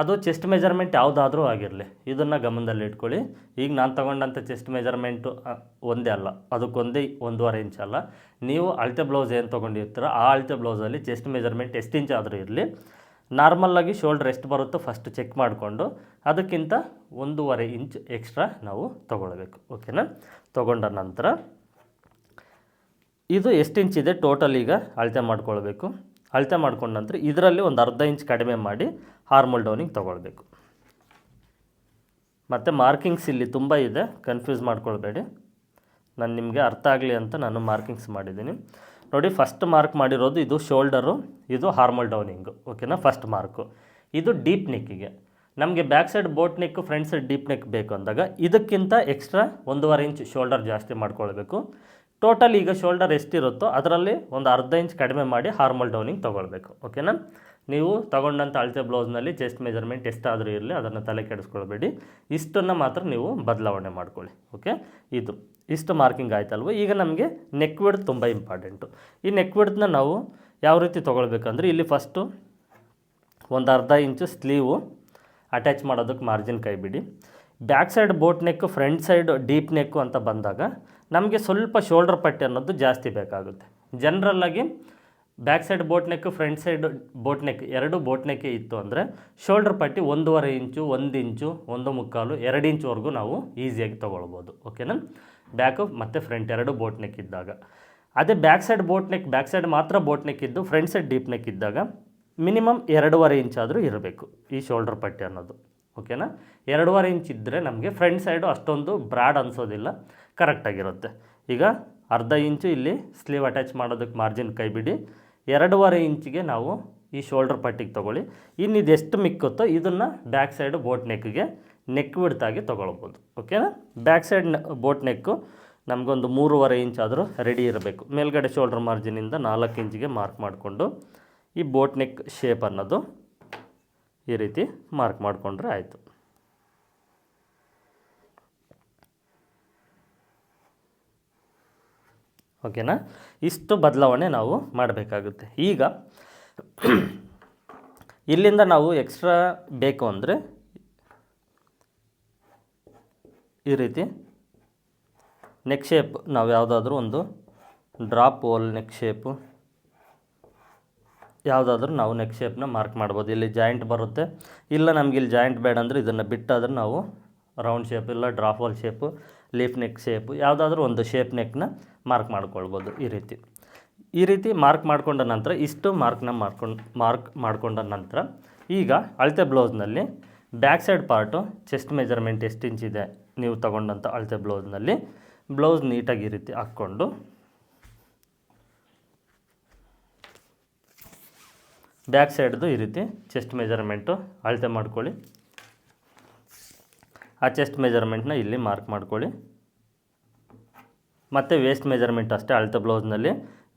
ಅದು ಚೆಸ್ಟ್ ಮೆಜರ್ಮೆಂಟ್ ಯಾವುದಾದ್ರೂ ಆಗಿರಲಿ. ಇದನ್ನು ಗಮನದಲ್ಲಿ ಇಟ್ಕೊಳ್ಳಿ. ಈಗ ನಾನು ತಗೊಂಡಂಥ ಚೆಸ್ಟ್ ಮೆಜರ್ಮೆಂಟು ಒಂದೇ ಅಲ್ಲ. ಅದಕ್ಕೊಂದೇ ಒಂದೂವರೆ ಇಂಚ್ ಅಲ್ಲ. ನೀವು ಅಳತೆ ಬ್ಲೌಸ್ ಏನು ತೊಗೊಂಡಿರ್ತೀರ ಆ ಅಳತೆ ಬ್ಲೌಸಲ್ಲಿ ಚೆಸ್ಟ್ ಮೆಜರ್ಮೆಂಟ್ ಎಷ್ಟು ಇಂಚ್ ಆದರೂ ಇರಲಿ. ನಾರ್ಮಲ್ಲಾಗಿ ಶೋಲ್ಡ್ರ್ ಎಷ್ಟು ಬರುತ್ತೋ ಫಸ್ಟ್ ಚೆಕ್ ಮಾಡಿಕೊಂಡು. ಅದಕ್ಕಿಂತ ಒಂದೂವರೆ ಇಂಚ್ ಎಕ್ಸ್ಟ್ರಾ ನಾವು ತೊಗೊಳ್ಬೇಕು. ಓಕೆನಾ ತೊಗೊಂಡ ನಂತರ ಇದು ಎಷ್ಟು ಇಂಚ್ ಇದೆ? ಟೋಟಲ್ ಈಗ ಅಳತೆ ಮಾಡ್ಕೊಳ್ಬೇಕು. ಅಳತೆ ಮಾಡ್ಕೊಂಡ ನಂತರ ಇದರಲ್ಲಿ ಒಂದು ಅರ್ಧ ಇಂಚ್ ಕಡಿಮೆ ಮಾಡಿ ಹಾರ್ಮಲ್ ಡೌನಿಗೆ ತೊಗೊಳ್ಬೇಕು. ಮತ್ತು ಮಾರ್ಕಿಂಗ್ಸ್ ಇಲ್ಲಿ ತುಂಬ ಇದೆ, ಕನ್ಫ್ಯೂಸ್ ಮಾಡ್ಕೊಳ್ಬೇಡಿ. ನಾನು ನಿಮಗೆ ಅರ್ಥ ಆಗಲಿ ಅಂತ ನಾನು ಮಾರ್ಕಿಂಗ್ಸ್ ಮಾಡಿದ್ದೀನಿ. ನೋಡಿ ಫಸ್ಟ್ ಮಾರ್ಕ್ ಮಾಡಿರೋದು ಇದು ಶೋಲ್ಡರು, ಇದು ಹಾರ್ಮಲ್ ಡೌನಿಂಗು, ಓಕೆನಾ? ಫಸ್ಟ್ ಮಾರ್ಕು ಇದು ಡೀಪ್ ನೆಕ್ಕಿಗೆ. ನಮಗೆ back side boat neck, front side deep neck ಬೇಕು ಅಂದಾಗ ಇದಕ್ಕಿಂತ ಎಕ್ಸ್ಟ್ರಾ ಒಂದೂವರೆ ಇಂಚ್ ಶೋಲ್ಡರ್ ಜಾಸ್ತಿ ಮಾಡ್ಕೊಳ್ಬೇಕು. ಟೋಟಲ್ ಈಗ ಶೋಲ್ಡರ್ ಎಷ್ಟಿರುತ್ತೋ ಅದರಲ್ಲಿ ಒಂದು ಅರ್ಧ ಇಂಚ್ ಕಡಿಮೆ ಮಾಡಿ ಹಾರ್ಮಲ್ ಡೌನಿಂಗ್ ತೊಗೊಳ್ಬೇಕು. ಓಕೆನಾ ನೀವು ತಗೊಂಡಂಥ ಅಳತೆ ಬ್ಲೌಸ್ನಲ್ಲಿ ಚೆಸ್ಟ್ ಮೆಜರ್ಮೆಂಟ್ ಎಷ್ಟಾದರೂ ಇರಲಿ, ಅದನ್ನು ತಲೆ ಕೆಡಿಸ್ಕೊಳ್ಬೇಡಿ. ಇಷ್ಟನ್ನು ಮಾತ್ರ ನೀವು ಬದಲಾವಣೆ ಮಾಡ್ಕೊಳ್ಳಿ. ಓಕೆ ಇದು. ಇಷ್ಟು ಮಾರ್ಕಿಂಗ್ ಆಯ್ತಲ್ವ? ಈಗ ನಮಗೆ ನೆಕ್ ವಿಡ್ತ್ ತುಂಬ ಇಂಪಾರ್ಟೆಂಟು ಈ ನೆಕ್ ವಿಡ್ತ್ನ ನಾವು ಯಾವ ರೀತಿ ತೊಗೊಳ್ಬೇಕಂದ್ರೆ, ಇಲ್ಲಿ ಫಸ್ಟು ಒಂದು ಅರ್ಧ ಇಂಚು ಸ್ಲೀವು ಅಟ್ಯಾಚ್ ಮಾಡೋದಕ್ಕೆ ಮಾರ್ಜಿನ್ ಕೈ ಬಿಡಿ back side boat neck front side deep neck ಅಂತ ಬಂದಾಗ ನಮಗೆ ಸ್ವಲ್ಪ ಶೋಲ್ಡರ್ ಪಟ್ಟಿ ಅನ್ನೋದು ಜಾಸ್ತಿ ಬೇಕಾಗುತ್ತೆ. ಜನರಲ್ಲಾಗಿ back side boat neck front side boat neck ಎರಡು ಬೋಟ್ ನೆಕ್ಕೆ ಇತ್ತು ಅಂದರೆ ಶೋಲ್ಡರ್ ಪಟ್ಟಿ ಒಂದೂವರೆ ಇಂಚು, ಒಂದು ಇಂಚು, ಒಂದು ಮುಕ್ಕಾಲು, ಎರಡು ಇಂಚುವರೆಗೂ ನಾವು ಈಸಿಯಾಗಿ ತೊಗೊಳ್ಬೋದು. ಓಕೆನಾ ಬ್ಯಾಕು ಮತ್ತು ಫ್ರಂಟ್ ಎರಡು ಬೋಟ್ ನೆಕ್ ಇದ್ದಾಗ. ಅದೇ back side boat neck back side ಮಾತ್ರ ಬೋಟ್ ನೆಕ್ ಇದ್ದು ಫ್ರಂಟ್ ಸೈಡ್ ಡೀಪ್ ನೆಕ್ ಇದ್ದಾಗ ಮಿನಿಮಮ್ ಎರಡೂವರೆ ಇಂಚಾದರೂ ಇರಬೇಕು ಈ ಶೋಲ್ಡರ್ ಪಟ್ಟಿ ಅನ್ನೋದು. ಓಕೆನಾ? ಎರಡೂವರೆ ಇಂಚ್ ಇದ್ದರೆ ನಮಗೆ ಫ್ರಂಟ್ ಸೈಡು ಅಷ್ಟೊಂದು ಬ್ರಾಡ್ ಅನಿಸೋದಿಲ್ಲ ಕರೆಕ್ಟಾಗಿರುತ್ತೆ ಈಗ ಅರ್ಧ ಇಂಚು ಇಲ್ಲಿ ಸ್ಲೀವ್ ಅಟ್ಯಾಚ್ ಮಾಡೋದಕ್ಕೆ ಮಾರ್ಜಿನ್ ಕೈ ಬಿಡಿ. ಎರಡೂವರೆ ಇಂಚಿಗೆ ನಾವು ಈ ಶೋಲ್ಡರ್ ಪಟ್ಟಿಗೆ ತೊಗೊಳ್ಳಿ. ಇನ್ನು ಎಷ್ಟು ಮಿಕ್ಕುತ್ತೋ ಇದನ್ನು ಬ್ಯಾಕ್ ಸೈಡು ಬೋಟ್ ನೆಕ್ಗೆ ನೆಕ್ ಬಿಡ್ತಾಗಿ ತೊಗೊಳ್ಬೋದು. ಓಕೆನಾ? ಬ್ಯಾಕ್ ಸೈಡ್ ಬೋಟ್ ನೆಕ್ಕು ನಮಗೊಂದು ಮೂರುವರೆ ಇಂಚ್ ಆದರೂ ರೆಡಿ ಇರಬೇಕು. ಮೇಲ್ಗಡೆ ಶೋಲ್ಡರ್ ಮಾರ್ಜಿನಿಂದ ನಾಲ್ಕು ಇಂಚಿಗೆ ಮಾರ್ಕ್ ಮಾಡಿಕೊಂಡು ಈ ಬೋಟ್ ನೆಕ್ ಶೇಪ್ ಅನ್ನೋದು ಈ ರೀತಿ ಮಾರ್ಕ್ ಮಾಡಿಕೊಂಡ್ರೆ ಆಯಿತು. ಓಕೆನಾ? ಇಷ್ಟು ಬದಲಾವಣೆ ನಾವು ಮಾಡಬೇಕಾಗುತ್ತೆ. ಈಗ ಇಲ್ಲಿಂದ ನಾವು ಎಕ್ಸ್ಟ್ರಾ ಬೇಕು ಅಂದರೆ ಈ ರೀತಿ ನೆಕ್ ಶೇಪ್ ನಾವು ಯಾವುದಾದ್ರೂ ಒಂದು ಡ್ರಾಪ್ ಓಲ್ ನೆಕ್ ಶೇಪು ಯಾವುದಾದ್ರೂ ನಾವು ನೆಕ್ ಶೇಪ್ನ ಮಾರ್ಕ್ ಮಾಡ್ಬೋದು. ಇಲ್ಲಿ ಜಾಯಿಂಟ್ ಬರುತ್ತೆ. ಇಲ್ಲ ನಮ್ಗೆ ಇಲ್ಲಿ ಜಾಯಿಂಟ್ ಬೇಡ ಅಂದರೆ ಇದನ್ನು ಬಿಟ್ಟಾದ್ರೆ ನಾವು ರೌಂಡ್ ಶೇಪ್ ಇಲ್ಲ drop hole shape leaf neck shape ಯಾವುದಾದ್ರೂ ಒಂದು ಶೇಪ್ ನೆಕ್ನ ಮಾರ್ಕ್ ಮಾಡ್ಕೊಳ್ಬೋದು ಈ ರೀತಿ. ಈ ರೀತಿ ಮಾರ್ಕ್ ಮಾಡ್ಕೊಂಡ ನಂತರ ಇಷ್ಟು ಮಾರ್ಕ್ನ ಮಾಡ್ಕೊಂಡು ಮಾರ್ಕ್ ಮಾಡ್ಕೊಂಡ ನಂತರ ಈಗ ಅಳತೆ ಬ್ಲೌಸ್ನಲ್ಲಿ back side part chest measurement ಎಷ್ಟು ಇಂಚ್ ಇದೆ ನೀವು ತಗೊಂಡಂಥ ಅಳತೆ ಬ್ಲೌಸ್ನಲ್ಲಿ ಬ್ಲೌಸ್ ನೀಟಾಗಿ ಈ ರೀತಿ ಹಾಕ್ಕೊಂಡು ಬ್ಯಾಕ್ ಸೈಡ್ದು ಈ ರೀತಿ ಚೆಸ್ಟ್ ಮೆಜರ್ಮೆಂಟು ಅಳತೆ ಮಾಡ್ಕೊಳ್ಳಿ. ಆ ಚೆಸ್ಟ್ ಮೆಜರ್ಮೆಂಟ್ನ ಇಲ್ಲಿ ಮಾರ್ಕ್ ಮಾಡ್ಕೊಳ್ಳಿ. ಮತ್ತು ವೇಸ್ಟ್ ಮೆಜರ್ಮೆಂಟ್ ಅಷ್ಟೇ, ಅಳತೆ ಬ್ಲೌಸ್ನಲ್ಲಿ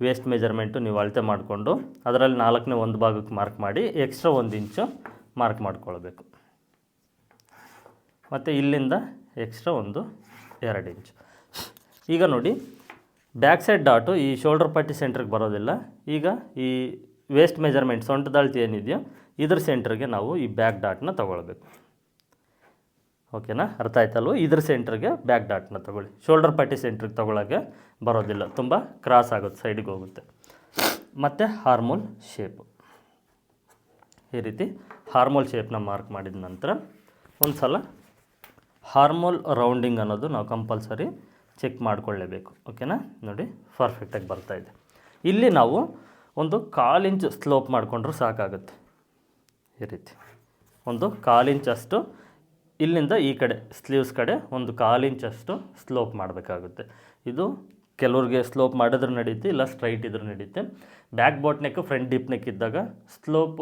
ವೇಸ್ಟ್ ಮೆಜರ್ಮೆಂಟು ನೀವು ಅಳತೆ ಮಾಡಿಕೊಂಡು ಅದರಲ್ಲಿ ನಾಲ್ಕನೇ ಒಂದು ಭಾಗಕ್ಕೆ ಮಾರ್ಕ್ ಮಾಡಿ ಎಕ್ಸ್ಟ್ರಾ ಒಂದು ಇಂಚು ಮಾರ್ಕ್ ಮಾಡ್ಕೊಳ್ಬೇಕು. ಮತ್ತು ಇಲ್ಲಿಂದ ಎಕ್ಸ್ಟ್ರಾ ಒಂದು ಎರಡು ಇಂಚು ಈಗ ನೋಡಿ ಬ್ಯಾಕ್ ಸೈಡ್ ಡಾಟು ಈ ಶೋಲ್ಡರ್ ಪಟ್ಟಿ ಸೆಂಟ್ರಿಗೆ ಬರೋದಿಲ್ಲ. ಈಗ ಈ ವೇಸ್ಟ್ ಮೆಜರ್ಮೆಂಟ್ ಸೊಂಟದಾಳ್ತಿ ಏನಿದೆಯೋ ಇದ್ರ ಸೆಂಟ್ರಿಗೆ ನಾವು ಈ ಬ್ಯಾಕ್ ಡಾಟ್ನ ತೊಗೊಳ್ಬೇಕು. ಓಕೆನಾ ಅರ್ಥ ಆಯ್ತಲ್ವ? ಇದ್ರ ಸೆಂಟ್ರಿಗೆ ಬ್ಯಾಕ್ ಡಾಟ್ನ ತೊಗೊಳ್ಳಿ. ಶೋಲ್ಡರ್ ಪಟ್ಟಿ ಸೆಂಟ್ರಿಗೆ ತೊಗೊಳಕ್ಕೆ ಬರೋದಿಲ್ಲ. ತುಂಬ ಕ್ರಾಸ್ ಆಗುತ್ತೆ ಸೈಡಿಗೆ ಹೋಗುತ್ತೆ. ಮತ್ತು ಹಾರ್ಮೋಲ್ ಶೇಪು ಈ ರೀತಿ ಹಾರ್ಮೋಲ್ ಶೇಪ್ನ ಮಾರ್ಕ್ ಮಾಡಿದ ನಂತರ ಒಂದು ಸಲ ಹಾರ್ಮೋಲ್ ರೌಂಡಿಂಗ್ ಅನ್ನೋದು ನಾವು ಕಂಪಲ್ಸರಿ ಚೆಕ್ ಮಾಡಿಕೊಳ್ಳೇಬೇಕು. ಓಕೆನಾ ನೋಡಿ ಪರ್ಫೆಕ್ಟಾಗಿ ಬರ್ತಾಯಿದೆ ಇಲ್ಲಿ ನಾವು ಒಂದು ಕಾಲು ಇಂಚ್ ಸ್ಲೋಪ್ ಮಾಡಿಕೊಂಡ್ರೂ ಸಾಕಾಗುತ್ತೆ. ಈ ರೀತಿ. ಒಂದು ಕಾಲು ಇಂಚಷ್ಟು ಇಲ್ಲಿಂದ ಈ ಕಡೆ, ಸ್ಲೀವ್ಸ್ ಕಡೆ ಒಂದು ಕಾಲು ಇಂಚಷ್ಟು ಸ್ಲೋಪ್ ಮಾಡಬೇಕಾಗುತ್ತೆ. ಇದು ಕೆಲವ್ರಿಗೆ ಸ್ಲೋಪ್ ಮಾಡಿದ್ರೆ ನಡೆಯುತ್ತೆ ಇಲ್ಲ ಸ್ಟ್ರೈಟ್ ಇದ್ರೂ ನಡೆಯುತ್ತೆ back boat neck front deep neck ಇದ್ದಾಗ ಸ್ಲೋಪ್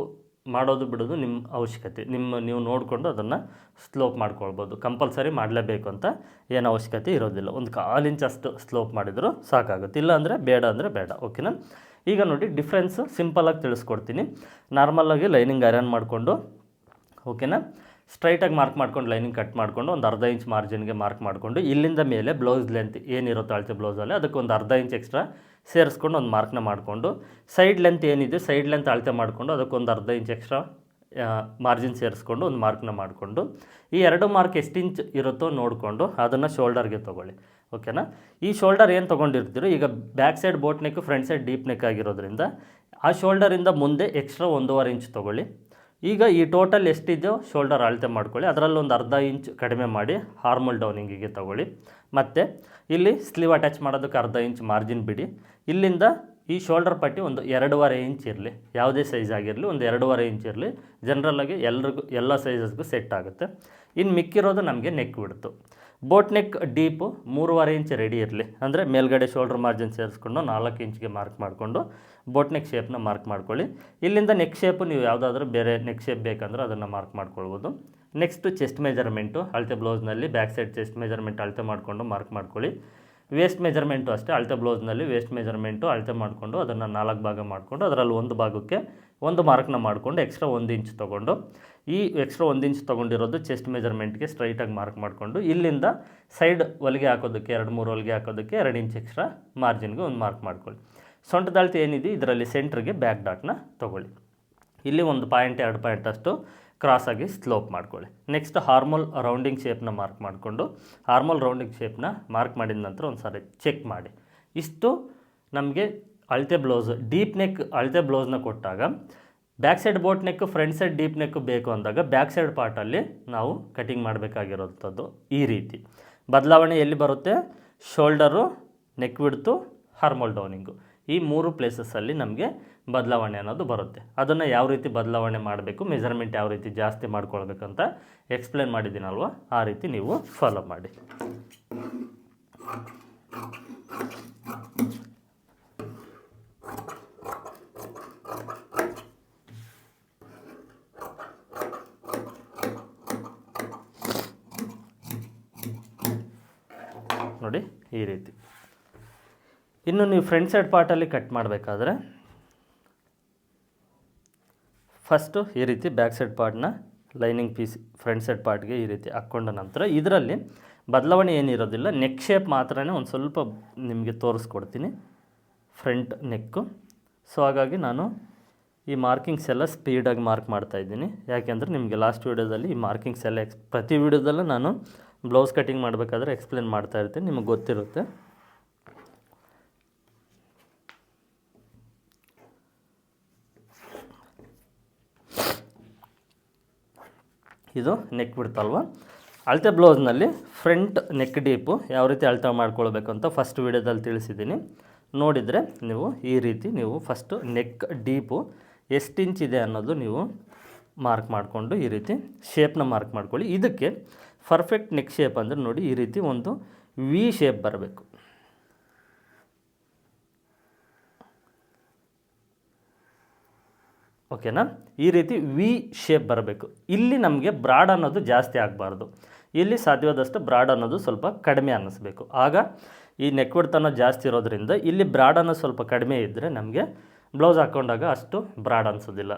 ಮಾಡೋದು ಬಿಡೋದು ನಿಮ್ಮ ಅವಶ್ಯಕತೆ. ನಿಮ್ಮ ನೀವು ನೋಡಿಕೊಂಡು ಅದನ್ನು ಸ್ಲೋಪ್ ಮಾಡ್ಕೊಳ್ಬೋದು. ಕಂಪಲ್ಸರಿ ಮಾಡಲೇಬೇಕು ಅಂತ ಏನು ಅವಶ್ಯಕತೆ ಇರೋದಿಲ್ಲ. ಒಂದು ಕಾಲು ಇಂಚಷ್ಟು ಸ್ಲೋಪ್ ಮಾಡಿದರೂ ಸಾಕಾಗುತ್ತೆ. ಇಲ್ಲ ಅಂದರೆ ಬೇಡ ಅಂದರೆ ಬೇಡ. ಓಕೆನಾ? ಈಗ ನೋಡಿ ಡಿಫ್ರೆನ್ಸ್ ಸಿಂಪಲಾಗಿ ತಿಳಿಸ್ಕೊಡ್ತೀನಿ. ನಾರ್ಮಲಾಗಿ ಲೈನಿಂಗ್ ಐರನ್ ಮಾಡಿಕೊಂಡು ಓಕೆನಾ ಸ್ಟ್ರೈಟಾಗಿ ಮಾರ್ಕ್ ಮಾಡ್ಕೊಂಡು ಲೈನಿಂಗ್ ಕಟ್ ಮಾಡಿಕೊಂಡು ಒಂದು ಅರ್ಧ ಇಂಚ್ ಮಾರ್ಜಿನ್ಗೆ ಮಾರ್ಕ್ ಮಾಡಿಕೊಂಡು ಇಲ್ಲಿಂದ ಮೇಲೆ ಬ್ಲೌಸ್ ಲೆಂತ್ ಏನಿರುತ್ತೋ ಅಳತೆ ಬ್ಲೌಸಲ್ಲಿ ಅದಕ್ಕೆ ಒಂದು ಅರ್ಧ ಇಂಚ್ ಎಕ್ಸ್ಟ್ರಾ ಸೇರಿಸ್ಕೊಂಡು ಒಂದು ಮಾರ್ಕ್ನ ಮಾಡಿಕೊಂಡು ಸೈಡ್ ಲೆಂತ್ ಏನಿದೆ ಸೈಡ್ ಲೆಂತ್ ಅಳತೆ ಮಾಡಿಕೊಂಡು ಅದಕ್ಕೊಂದು ಅರ್ಧ ಇಂಚ್ ಎಕ್ಸ್ಟ್ರಾ ಮಾರ್ಜಿನ್ ಸೇರಿಸ್ಕೊಂಡು ಒಂದು ಮಾರ್ಕ್ನ ಮಾಡಿಕೊಂಡು, ಈ ಎರಡು ಮಾರ್ಕ್ ಎಷ್ಟು ಇಂಚ್ ಇರುತ್ತೋ ನೋಡಿಕೊಂಡು ಅದನ್ನು ಶೋಲ್ಡರ್ಗೆ ತೊಗೊಳ್ಳಿ. ಓಕೆನಾ? ಈ ಶೋಲ್ಡರ್ ಏನು ತೊಗೊಂಡಿರ್ತೀರೋ, ಈಗ back side boat neck, front side deep neck ಆಗಿರೋದ್ರಿಂದ ಆ ಶೋಲ್ಡರಿಂದ ಮುಂದೆ ಎಕ್ಸ್ಟ್ರಾ ಒಂದೂವರೆ ಇಂಚ್ ತೊಗೊಳ್ಳಿ. ಈಗ ಈ ಟೋಟಲ್ ಎಷ್ಟಿದೆಯೋ ಶೋಲ್ಡರ್ ಅಳತೆ ಮಾಡ್ಕೊಳ್ಳಿ. ಅದರಲ್ಲಿ ಒಂದು ಅರ್ಧ ಇಂಚ್ ಕಡಿಮೆ ಮಾಡಿ ಹಾರ್ಮಲ್ ಡೌನಿಂಗಿಗೆ ತಗೊಳ್ಳಿ. ಮತ್ತು ಇಲ್ಲಿ ಸ್ಲೀವ್ ಅಟ್ಯಾಚ್ ಮಾಡೋದಕ್ಕೆ ಅರ್ಧ ಇಂಚ್ ಮಾರ್ಜಿನ್ ಬಿಡಿ. ಇಲ್ಲಿಂದ ಈ ಶೋಲ್ಡರ್ ಪಟ್ಟಿ ಒಂದು ಎರಡೂವರೆ ಇಂಚ್ ಇರಲಿ. ಯಾವುದೇ ಸೈಜ್ ಆಗಿರಲಿ, ಒಂದು ಎರಡೂವರೆ ಇಂಚ್ ಇರಲಿ. ಜನರಲ್ಲಾಗಿ ಎಲ್ರಿಗೂ, ಎಲ್ಲ ಸೈಜಸ್ಗೂ ಸೆಟ್ ಆಗುತ್ತೆ. ಇನ್ನು ಮಿಕ್ಕಿರೋದು ನಮಗೆ neck width boat neck deep ಮೂರುವರೆ ಇಂಚ್ ರೆಡಿ ಇರಲಿ. ಅಂದರೆ ಮೇಲ್ಗಡೆ ಶೋಲ್ಡ್ರ್ ಮಾರ್ಜಿನ್ ಸೇರಿಸ್ಕೊಂಡು ನಾಲ್ಕು ಇಂಚ್ಗೆ ಮಾರ್ಕ್ ಮಾಡಿಕೊಂಡು ಬೋಟ್ ನೆಕ್ ಶೇಪ್ನ ಮಾರ್ಕ್ ಮಾಡ್ಕೊಳ್ಳಿ. ಇಲ್ಲಿಂದ ನೆಕ್ ಶೇಪು ನೀವು ಯಾವುದಾದ್ರೂ ಬೇರೆ ನೆಕ್ ಶೇಪ್ ಬೇಕಂದ್ರೆ ಅದನ್ನು ಮಾರ್ಕ್ ಮಾಡ್ಕೊಳ್ಬೋದು. ನೆಕ್ಸ್ಟ್ ಚೆಸ್ಟ್ ಮೆಜರ್ಮೆಂಟು ಅಳತೆ ಬ್ಲೌಸ್ನಲ್ಲಿ ಬ್ಯಾಕ್ ಸೈಡ್ ಚೆಸ್ಟ್ ಮೆಜರ್ಮೆಂಟ್ ಅಳತೆ ಮಾಡಿಕೊಂಡು ಮಾರ್ಕ್ ಮಾಡ್ಕೊಳ್ಳಿ. ವೇಸ್ಟ್ ಮೆಜರ್ಮೆಂಟು ಅಷ್ಟೇ, ಅಳತೆ ಬ್ಲೌಸ್ನಲ್ಲಿ ವೇಸ್ಟ್ ಮೆಜರ್ಮೆಂಟು ಅಳತೆ ಮಾಡಿಕೊಂಡು ಅದನ್ನು ನಾಲ್ಕು ಭಾಗ ಮಾಡಿಕೊಂಡು ಅದರಲ್ಲಿ ಒಂದು ಭಾಗಕ್ಕೆ ಒಂದು ಮಾರ್ಕ್ನ ಮಾಡಿಕೊಂಡು ಎಕ್ಸ್ಟ್ರಾ ಒಂದು ಇಂಚ್ ತೊಗೊಂಡು ಈ ಎಕ್ಸ್ಟ್ರಾ ಒಂದು ಇಂಚ್ ತೊಗೊಂಡಿರೋದು ಚೆಸ್ಟ್ ಮೆಜರ್ಮೆಂಟ್ಗೆ ಸ್ಟ್ರೈಟಾಗಿ ಮಾರ್ಕ್ ಮಾಡಿಕೊಂಡು, ಇಲ್ಲಿಂದ ಸೈಡ್ ಹೊಲಿಗೆ ಹಾಕೋದಕ್ಕೆ, ಎರಡು ಮೂರು ಹೊಲಿಗೆ ಹಾಕೋದಕ್ಕೆ ಎರಡು ಇಂಚ್ ಎಕ್ಸ್ಟ್ರಾ ಮಾರ್ಜಿನ್ಗೆ ಒಂದು ಮಾರ್ಕ್ ಮಾಡ್ಕೊಳ್ಳಿ. ಸೊಂಟದಾಳ್ತಿ ಏನಿದೆ, ಇದರಲ್ಲಿ ಸೆಂಟ್ರಿಗೆ ಬ್ಯಾಕ್ ಡಾಟ್ನ ತೊಗೊಳ್ಳಿ. ಇಲ್ಲಿ ಒಂದು ಪಾಯಿಂಟ್ ಎರಡು ಪಾಯಿಂಟ್ ಅಷ್ಟು ಕ್ರಾಸಾಗಿ ಸ್ಲೋಪ್ ಮಾಡ್ಕೊಳ್ಳಿ. ನೆಕ್ಸ್ಟ್ ಹಾರ್ಮೋಲ್ ರೌಂಡಿಂಗ್ ಶೇಪ್ನ ಮಾರ್ಕ್ ಮಾಡಿಕೊಂಡು ಹಾರ್ಮೋಲ್ ರೌಂಡಿಂಗ್ ಶೇಪ್ನ ಮಾರ್ಕ್ ಮಾಡಿದ ನಂತರ ಒಂದು ಸಾರಿ ಚೆಕ್ ಮಾಡಿ. ಇಷ್ಟು ನಮಗೆ ಅಳತೆ ಬ್ಲೌಸ್ ಡೀಪ್ ನೆಕ್ ಅಳತೆ ಬ್ಲೌಸ್ನ ಕೊಟ್ಟಾಗ back side boat neck front side deep neck ಬೇಕು ಅಂದಾಗ ಬ್ಯಾಕ್ ಸೈಡ್ ಪಾರ್ಟಲ್ಲಿ ನಾವು ಕಟಿಂಗ್ ಮಾಡಬೇಕಾಗಿರೋಂಥದ್ದು ಈ ರೀತಿ. ಬದಲಾವಣೆ ಎಲ್ಲಿ ಬರುತ್ತೆ? ಶೋಲ್ಡರು ನೆಕ್ ಬಿಡ್ತು ಹಾರ್ಮೋಲ್ ಡೌನಿಂಗು ಈ ಮೂರು ಪ್ಲೇಸಸ್ಸಲ್ಲಿ ನಮಗೆ ಬದಲಾವಣೆ ಅನ್ನೋದು ಬರುತ್ತೆ. ಅದನ್ನು ಯಾವ ರೀತಿ ಬದಲಾವಣೆ ಮಾಡಬೇಕು ಮೆಜರ್ಮೆಂಟ್ ಯಾವ ರೀತಿ ಜಾಸ್ತಿ ಮಾಡ್ಕೊಳ್ಬೇಕಂತ ಎಕ್ಸ್ಪ್ಲೇನ್ ಮಾಡಿದ್ದೀನಲ್ವ? ಆ ರೀತಿ ನೀವು ಫಾಲೋ ಮಾಡಿ. ನೋಡಿ ಈ ರೀತಿ. ಇನ್ನು ನೀವು ಫ್ರಂಟ್ ಸೈಡ್ ಪಾರ್ಟಲ್ಲಿ ಕಟ್ ಮಾಡಬೇಕಾದ್ರೆ ಫಸ್ಟು ಈ ರೀತಿ ಬ್ಯಾಕ್ ಸೈಡ್ ಪಾರ್ಟ್ನ ಲೈನಿಂಗ್ ಪೀಸ್ ಫ್ರಂಟ್ ಸೈಡ್ ಪಾರ್ಟ್ಗೆ ಈ ರೀತಿ ಹಾಕ್ಕೊಂಡ ನಂತರ ಇದರಲ್ಲಿ ಬದಲಾವಣೆ ಏನಿರೋದಿಲ್ಲ ನೆಕ್ ಶೇಪ್ ಮಾತ್ರ ಒಂದು ಸ್ವಲ್ಪ ನಿಮಗೆ ತೋರಿಸ್ಕೊಡ್ತೀನಿ ಫ್ರಂಟ್ ನೆಕ್ಕು ಸೊ ಹಾಗಾಗಿ ನಾನು ಈ ಮಾರ್ಕಿಂಗ್ಸ್ ಎಲ್ಲ ಸ್ಪೀಡಾಗಿ ಮಾರ್ಕ್ ಮಾಡ್ತಾ ಇದ್ದೀನಿ. ಯಾಕೆಂದರೆ ನಿಮಗೆ ಲಾಸ್ಟ್ ವೀಡಿಯೋದಲ್ಲಿ ಈ ಮಾರ್ಕಿಂಗ್ಸ್ ಎಲ್ಲ ಪ್ರತಿ ವೀಡಿಯೋದಲ್ಲೂ ನಾನು ಬ್ಲೌಸ್ ಕಟಿಂಗ್ ಮಾಡಬೇಕಾದ್ರೆ ಎಕ್ಸ್ಪ್ಲೇನ್ ಮಾಡ್ತಾ ಇರ್ತೀನಿ, ನಿಮಗೆ ಗೊತ್ತಿರುತ್ತೆ. ಇದು ನೆಕ್ ಬಿಡ್ತಲ್ವ ಅಳತೆ ಬ್ಲೌಸ್ನಲ್ಲಿ ಫ್ರಂಟ್ ನೆಕ್ ಡೀಪು ಯಾವ ರೀತಿ ಅಳತೆ ಮಾಡ್ಕೊಳ್ಬೇಕು ಅಂತ ಫಸ್ಟ್ ವೀಡಿಯೋದಲ್ಲಿ ತಿಳಿಸಿದ್ದೀನಿ. ನೋಡಿದರೆ ನೀವು ಈ ರೀತಿ ನೀವು ಫಸ್ಟು ನೆಕ್ ಡೀಪು ಎಷ್ಟು ಇಂಚ್ ಇದೆ ಅನ್ನೋದು ನೀವು ಮಾರ್ಕ್ ಮಾಡಿಕೊಂಡು ಈ ರೀತಿ ಶೇಪ್ನ ಮಾರ್ಕ್ ಮಾಡ್ಕೊಳ್ಳಿ. ಇದಕ್ಕೆ ಪರ್ಫೆಕ್ಟ್ ನೆಕ್ ಶೇಪ್ ಅಂದರೆ ನೋಡಿ ಈ ರೀತಿ ಒಂದು ವಿ ಶೇಪ್ ಬರಬೇಕು. ಓಕೆನಾ ಈ ರೀತಿ ವಿ ಶೇಪ್ ಬರಬೇಕು. ಇಲ್ಲಿ ನಮಗೆ ಬ್ರಾಡ್ ಅನ್ನೋದು ಜಾಸ್ತಿ ಆಗಬಾರ್ದು. ಇಲ್ಲಿ ಸಾಧ್ಯವಾದಷ್ಟು ಬ್ರಾಡ್ ಅನ್ನೋದು ಸ್ವಲ್ಪ ಕಡಿಮೆ ಅನ್ನಿಸ್ಬೇಕು. ಆಗ ಈ ನೆಕ್ ಅನ್ನೋದು ಜಾಸ್ತಿ ಇರೋದ್ರಿಂದ ಇಲ್ಲಿ ಬ್ರಾಡ್ ಅನ್ನೋದು ಸ್ವಲ್ಪ ಕಡಿಮೆ ಇದ್ದರೆ ನಮಗೆ ಬ್ಲೌಸ್ ಹಾಕ್ಕೊಂಡಾಗ ಅಷ್ಟು ಬ್ರಾಡ್ ಅನ್ನಿಸೋದಿಲ್ಲ.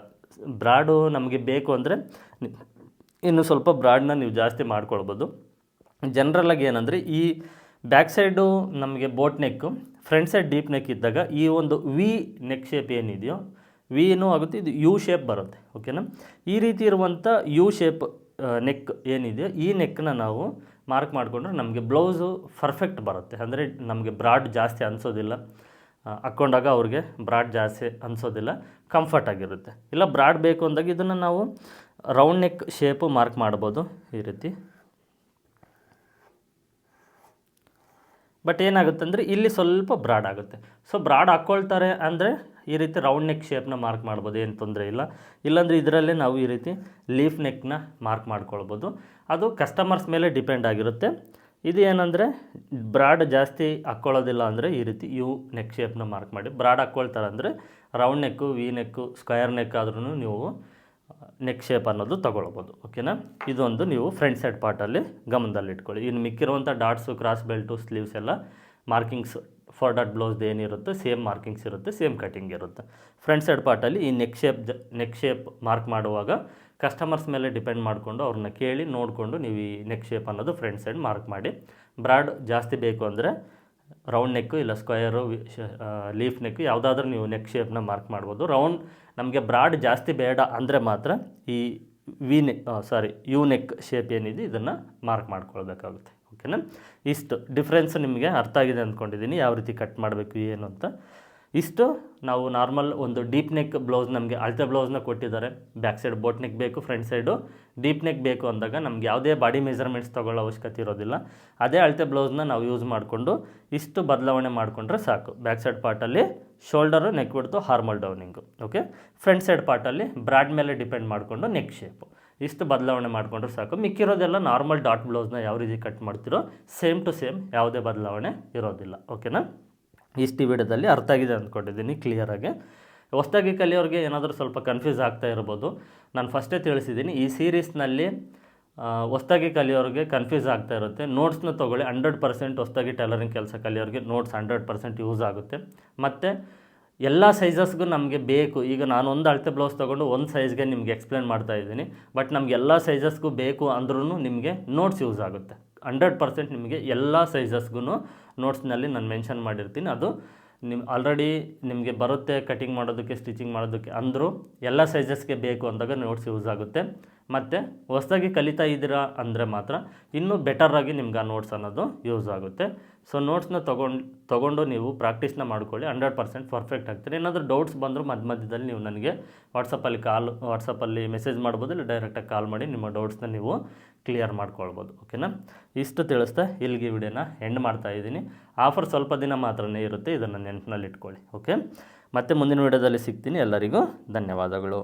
ಬ್ರಾಡು ನಮಗೆ ಬೇಕು ಅಂದರೆ ಇನ್ನು ಸ್ವಲ್ಪ ಬ್ರಾಡ್ನ ನೀವು ಜಾಸ್ತಿ ಮಾಡ್ಕೊಳ್ಬೋದು. ಜನ್ರಲಾಗಿ ಏನಂದರೆ ಈ ಬ್ಯಾಕ್ ಸೈಡು ನಮಗೆ boat neck front side deep neck ಇದ್ದಾಗ ಈ ಒಂದು ವಿ ನೆಕ್ ಶೇಪ್ ಏನಿದೆಯೋ ವಿನೂ ಆಗುತ್ತೆ, ಇದು ಯು ಶೇಪ್ ಬರುತ್ತೆ ಓಕೆನಾ ಈ ರೀತಿ ಇರುವಂಥ ಯು ಶೇಪ್ ನೆಕ್ ಏನಿದೆಯೋ, ಈ ನೆಕ್ನ ನಾವು ಮಾರ್ಕ್ ಮಾಡಿಕೊಂಡ್ರೆ ನಮಗೆ ಬ್ಲೌಸು ಪರ್ಫೆಕ್ಟ್ ಬರುತ್ತೆ. ಅಂದರೆ ನಮಗೆ ಬ್ರಾಡ್ ಜಾಸ್ತಿ ಅನಿಸೋದಿಲ್ಲ. ಹಾಕ್ಕೊಂಡಾಗ ಅವ್ರಿಗೆ ಬ್ರಾಡ್ ಜಾಸ್ತಿ ಅನಿಸೋದಿಲ್ಲ ಕಂಫರ್ಟ್ ಆಗಿರುತ್ತೆ. ಇಲ್ಲ, ಬ್ರಾಡ್ ಬೇಕು ಅಂದಾಗ ಇದನ್ನು ನಾವು ರೌಂಡ್ ನೆಕ್ ಶೇಪು ಮಾರ್ಕ್ ಮಾಡ್ಬೋದು ಈ ರೀತಿ. ಬಟ್ ಏನಾಗುತ್ತೆ ಅಂದರೆ ಇಲ್ಲಿ ಸ್ವಲ್ಪ ಬ್ರಾಡ್ ಆಗುತ್ತೆ. ಸೊ ಬ್ರಾಡ್ ಹಾಕ್ಕೊಳ್ತಾರೆ ಅಂದರೆ ಈ ರೀತಿ ರೌಂಡ್ ನೆಕ್ ಶೇಪ್ನ ಮಾರ್ಕ್ ಮಾಡ್ಬೋದು, ಏನು ತೊಂದರೆ ಇಲ್ಲ. ಇಲ್ಲಾಂದರೆ ಇದರಲ್ಲೇ ನಾವು ಈ ರೀತಿ ಲೀಫ್ ನೆಕ್ನ ಮಾರ್ಕ್ ಮಾಡ್ಕೊಳ್ಬೋದು. ಅದು ಕಸ್ಟಮರ್ಸ್ ಮೇಲೆ ಡಿಪೆಂಡ್ ಆಗಿರುತ್ತೆ. ಇದು ಏನಂದರೆ, ಬ್ರಾಡ್ ಜಾಸ್ತಿ ಹಾಕ್ಕೊಳ್ಳೋದಿಲ್ಲ ಅಂದರೆ ಈ ರೀತಿ ಯು ನೆಕ್ ಶೇಪ್ನ ಮಾರ್ಕ್ ಮಾಡಿ. ಬ್ರಾಡ್ ಹಾಕ್ಕೊಳ್ತಾರೆ ಅಂದರೆ round neck V neck square neck ಆದ್ರೂ ನೀವು ನೆಕ್ ಶೇಪ್ ಅನ್ನೋದು ತೊಗೊಳ್ಬೋದು. ಓಕೆನಾ ಇದೊಂದು ನೀವು ಫ್ರಂಟ್ ಸೈಡ್ ಪಾರ್ಟಲ್ಲಿ ಗಮನದಲ್ಲಿ ಇಟ್ಕೊಳ್ಳಿ. ಇನ್ನು ಮಿಕ್ಕಿರುವಂಥ ಡಾಟ್ಸು ಕ್ರಾಸ್ ಬೆಲ್ಟು ಸ್ಲೀವ್ಸ್ ಎಲ್ಲ ಮಾರ್ಕಿಂಗ್ಸ್ ಫಾರ್ ಡಾಟ್ ಬ್ಲೌಸ್ದು ಏನಿರುತ್ತೆ ಸೇಮ್ ಮಾರ್ಕಿಂಗ್ಸ್ ಇರುತ್ತೆ ಸೇಮ್ ಕಟಿಂಗ್ ಇರುತ್ತೆ. ಫ್ರಂಟ್ ಸೈಡ್ ಪಾರ್ಟಲ್ಲಿ ಈ neck shape neck shape mark ಮಾಡುವಾಗ ಕಸ್ಟಮರ್ಸ್ ಮೇಲೆ ಡಿಪೆಂಡ್ ಮಾಡಿಕೊಂಡು ಅವ್ರನ್ನ ಕೇಳಿ ನೋಡಿಕೊಂಡು ನೀವು ಈ ನೆಕ್ ಶೇಪ್ ಅನ್ನೋದು ಫ್ರಂಟ್ ಸೈಡ್ ಮಾರ್ಕ್ ಮಾಡಿ. ಬ್ರಾಡ್ ಜಾಸ್ತಿ ಬೇಕು ಅಂದರೆ ರೌಂಡ್ ನೆಕ್ಕು ಇಲ್ಲ ಸ್ಕ್ವಯರು ಲೀಫ್ ನೆಕ್ ಯಾವುದಾದ್ರೂ ನೀವು ನೆಕ್ ಶೇಪ್ನ ಮಾರ್ಕ್ ಮಾಡ್ಬೋದು. ರೌಂಡ್ ನಮಗೆ ಬ್ರಾಡ್ ಜಾಸ್ತಿ ಬೇಡ ಅಂದರೆ ಮಾತ್ರ ಈ V neck sorry U neck shape ಏನಿದೆ ಇದನ್ನು ಮಾರ್ಕ್ ಮಾಡ್ಕೊಳ್ಬೇಕಾಗುತ್ತೆ. ಓಕೆನಾ ಇಷ್ಟು ಡಿಫ್ರೆನ್ಸ್ ನಿಮಗೆ ಅರ್ಥ ಆಗಿದೆ ಅಂದ್ಕೊಂಡಿದ್ದೀನಿ. ಯಾವ ರೀತಿ ಕಟ್ ಮಾಡಬೇಕು, ಏನು ಅಂತ. ಇಷ್ಟು ನಾವು ನಾರ್ಮಲ್ ಒಂದು ಡೀಪ್ ನೆಕ್ ಬ್ಲೌಸ್ ನಮಗೆ ಅಳತೆ ಬ್ಲೌಸ್ನ ಕೊಟ್ಟಿದ್ದಾರೆ. ಬ್ಯಾಕ್ ಸೈಡ್ ಬೋಟ್ ನೆಕ್ ಬೇಕು, ಫ್ರಂಟ್ ಸೈಡು ಡೀಪ್ ನೆಕ್ ಬೇಕು ಅಂದಾಗ ನಮ್ಗೆ ಯಾವುದೇ ಬಾಡಿ ಮೆಜರ್ಮೆಂಟ್ಸ್ ತೊಗೊಳ್ಳೋ ಅವಶ್ಯಕತೆ ಇರೋದಿಲ್ಲ. ಅದೇ ಅಳತೆ ಬ್ಲೌಸ್ನ ನಾವು ಯೂಸ್ ಮಾಡಿಕೊಂಡು ಇಷ್ಟು ಬದಲಾವಣೆ ಮಾಡಿಕೊಂಡ್ರೆ ಸಾಕು. Back side ಪಾರ್ಟಲ್ಲಿ shoulder, neck width armhole downing, okay? Front side ಪಾರ್ಟಲ್ಲಿ broad ಮೇಲೆ ಡಿಪೆಂಡ್ ಮಾಡಿಕೊಂಡು ನೆಕ್ ಶೇಪು. ಇಷ್ಟು ಬದಲಾವಣೆ ಮಾಡಿಕೊಂಡ್ರೆ ಸಾಕು. ಮಿಕ್ಕಿರೋದೆಲ್ಲ ನಾರ್ಮಲ್ ಡಾಟ್ ಬ್ಲೌಸ್ನ ಯಾವ ರೀತಿ ಕಟ್ ಮಾಡ್ತಿರೋ, ಸೇಮ್ ಟು ಸೇಮ್ ಯಾವುದೇ ಬದಲಾವಣೆ ಇರೋದಿಲ್ಲ, ಓಕೆನಾ? ಇಷ್ಟು ವಿಡಿಯೋದಲ್ಲಿ ಅರ್ಥ ಆಗಿದೆ ಅಂದ್ಕೊಂಡಿದ್ದೀನಿ ಕ್ಲಿಯರಾಗಿ ಹೊಸ್ದಾಗಿ ಕಲಿಯೋರಿಗೆ ಏನಾದರೂ ಸ್ವಲ್ಪ ಕನ್ಫ್ಯೂಸ್ ಆಗ್ತಾ ಇರ್ಬೋದು. ನಾನು ಫಸ್ಟೇ ತಿಳಿಸಿದ್ದೀನಿ, ಈ ಸೀರೀಸ್ನಲ್ಲಿ ಹೊಸ್ದಾಗಿ ಕಲಿಯೋರಿಗೆ ಕನ್ಫ್ಯೂಸ್ ಆಗ್ತಾ ಇರುತ್ತೆ. ನೋಟ್ಸ್ನ ತೊಗೊಳ್ಳಿ ಹಂಡ್ರೆಡ್ ಪರ್ಸೆಂಟ್ ಹೊಸ್ದಾಗಿ ಟೈಲರಿಂಗ್ ಕೆಲಸ ಕಲಿಯೋರಿಗೆ ನೋಟ್ಸ್ ಹಂಡ್ರೆಡ್ ಪರ್ಸೆಂಟ್ ಯೂಸ್ ಆಗುತ್ತೆ. ಮತ್ತು, ಎಲ್ಲ ಸೈಜಸ್ಗೂ ನಮಗೆ ಬೇಕು. ಈಗ ನಾನು ಒಂದು ಅಳತೆ ಬ್ಲೌಸ್ ತೊಗೊಂಡು ಒಂದು ಸೈಜ್ಗೆ ನಿಮಗೆ ಎಕ್ಸ್ಪ್ಲೇನ್ ಮಾಡ್ತಾ ಇದ್ದೀನಿ. ಬಟ್ ನಮ್ಗೆ ಎಲ್ಲ ಸೈಜಸ್ಗೂ ಬೇಕು ಅಂದ್ರೂ ನಿಮಗೆ ನೋಟ್ಸ್ ಯೂಸ್ ಆಗುತ್ತೆ. ಹಂಡ್ರೆಡ್ ಪರ್ಸೆಂಟ್ ನಿಮಗೆ ಎಲ್ಲ ಸೈಜಸ್ಗೂ ನೋಟ್ಸ್ನಲ್ಲಿ ನಾನು ಮೆನ್ಷನ್ ಮಾಡಿರ್ತೀನಿ. ಅದು ನಿಮ್ಮ ಆಲ್ರೆಡಿ ನಿಮಗೆ ಬರುತ್ತೆ ಕಟಿಂಗ್ ಮಾಡೋದಕ್ಕೆ ಸ್ಟಿಚಿಂಗ್ ಮಾಡೋದಕ್ಕೆ ಅಂದರೂ ಎಲ್ಲ ಸೈಜಸ್ಗೆ ಬೇಕು ಅಂದಾಗ ನೋಟ್ಸ್ ಯೂಸ್ ಆಗುತ್ತೆ. ಮತ್ತು ಹೊಸದಾಗಿ ಕಲಿತಾ ಇದ್ದೀರಾ ಅಂದರೆ ಮಾತ್ರ ಇನ್ನೂ ಬೆಟರಾಗಿ ನಿಮ್ಗೆ ಆ ನೋಟ್ಸ್ ಅನ್ನೋದು ಯೂಸ್ ಆಗುತ್ತೆ. ಸೊ ನೋಟ್ಸ್ನ ತೊಗೊಂಡು ತೊಗೊಂಡು ನೀವು ಪ್ರಾಕ್ಟೀಸ್ನ ಮಾಡ್ಕೊಳ್ಳಿ. ಹಂಡ್ರೆಡ್ ಪರ್ಸೆಂಟ್ ಪರ್ಫೆಕ್ಟ್ ಆಗ್ತೀರಿ ಏನಾದರೂ ಡೌಟ್ಸ್ ಬಂದರೂ ಮಧ್ಯ ಮಧ್ಯದಲ್ಲಿ ನೀವು ನನಗೆ ವಾಟ್ಸಪ್ಪಲ್ಲಿ ಕಾಲ್ ವಾಟ್ಸಪ್ಪಲ್ಲಿ ಮೆಸೇಜ್ ಮಾಡ್ಬೋದು, ಇಲ್ಲ ಡೈರೆಕ್ಟಾಗಿ ಕಾಲ್ ಮಾಡಿ ನಿಮ್ಮ ಡೌಟ್ಸ್ನ ನೀವು ಕ್ಲಿಯರ್ ಮಾಡ್ಕೊಳ್ಬೋದು. ಓಕೆನಾ ಇಷ್ಟು ತಿಳಿಸ್ತಾ ಇಲ್ಲಿಗೆ ವಿಡಿಯೋನ ಎಂಡ್ ಮಾಡ್ತಾ ಇದ್ದೀನಿ. ಆಫರ್ ಸ್ವಲ್ಪ ದಿನ ಮಾತ್ರನೇ ಇರುತ್ತೆ. ಇದನ್ನು ನೆನಪಿನಲ್ಲಿ ಇಟ್ಕೊಳ್ಳಿ ಓಕೆ ಮತ್ತೆ ಮುಂದಿನ ವಿಡಿಯೋದಲ್ಲಿ ಸಿಗ್ತೀನಿ. ಎಲ್ಲರಿಗೂ ಧನ್ಯವಾದಗಳು.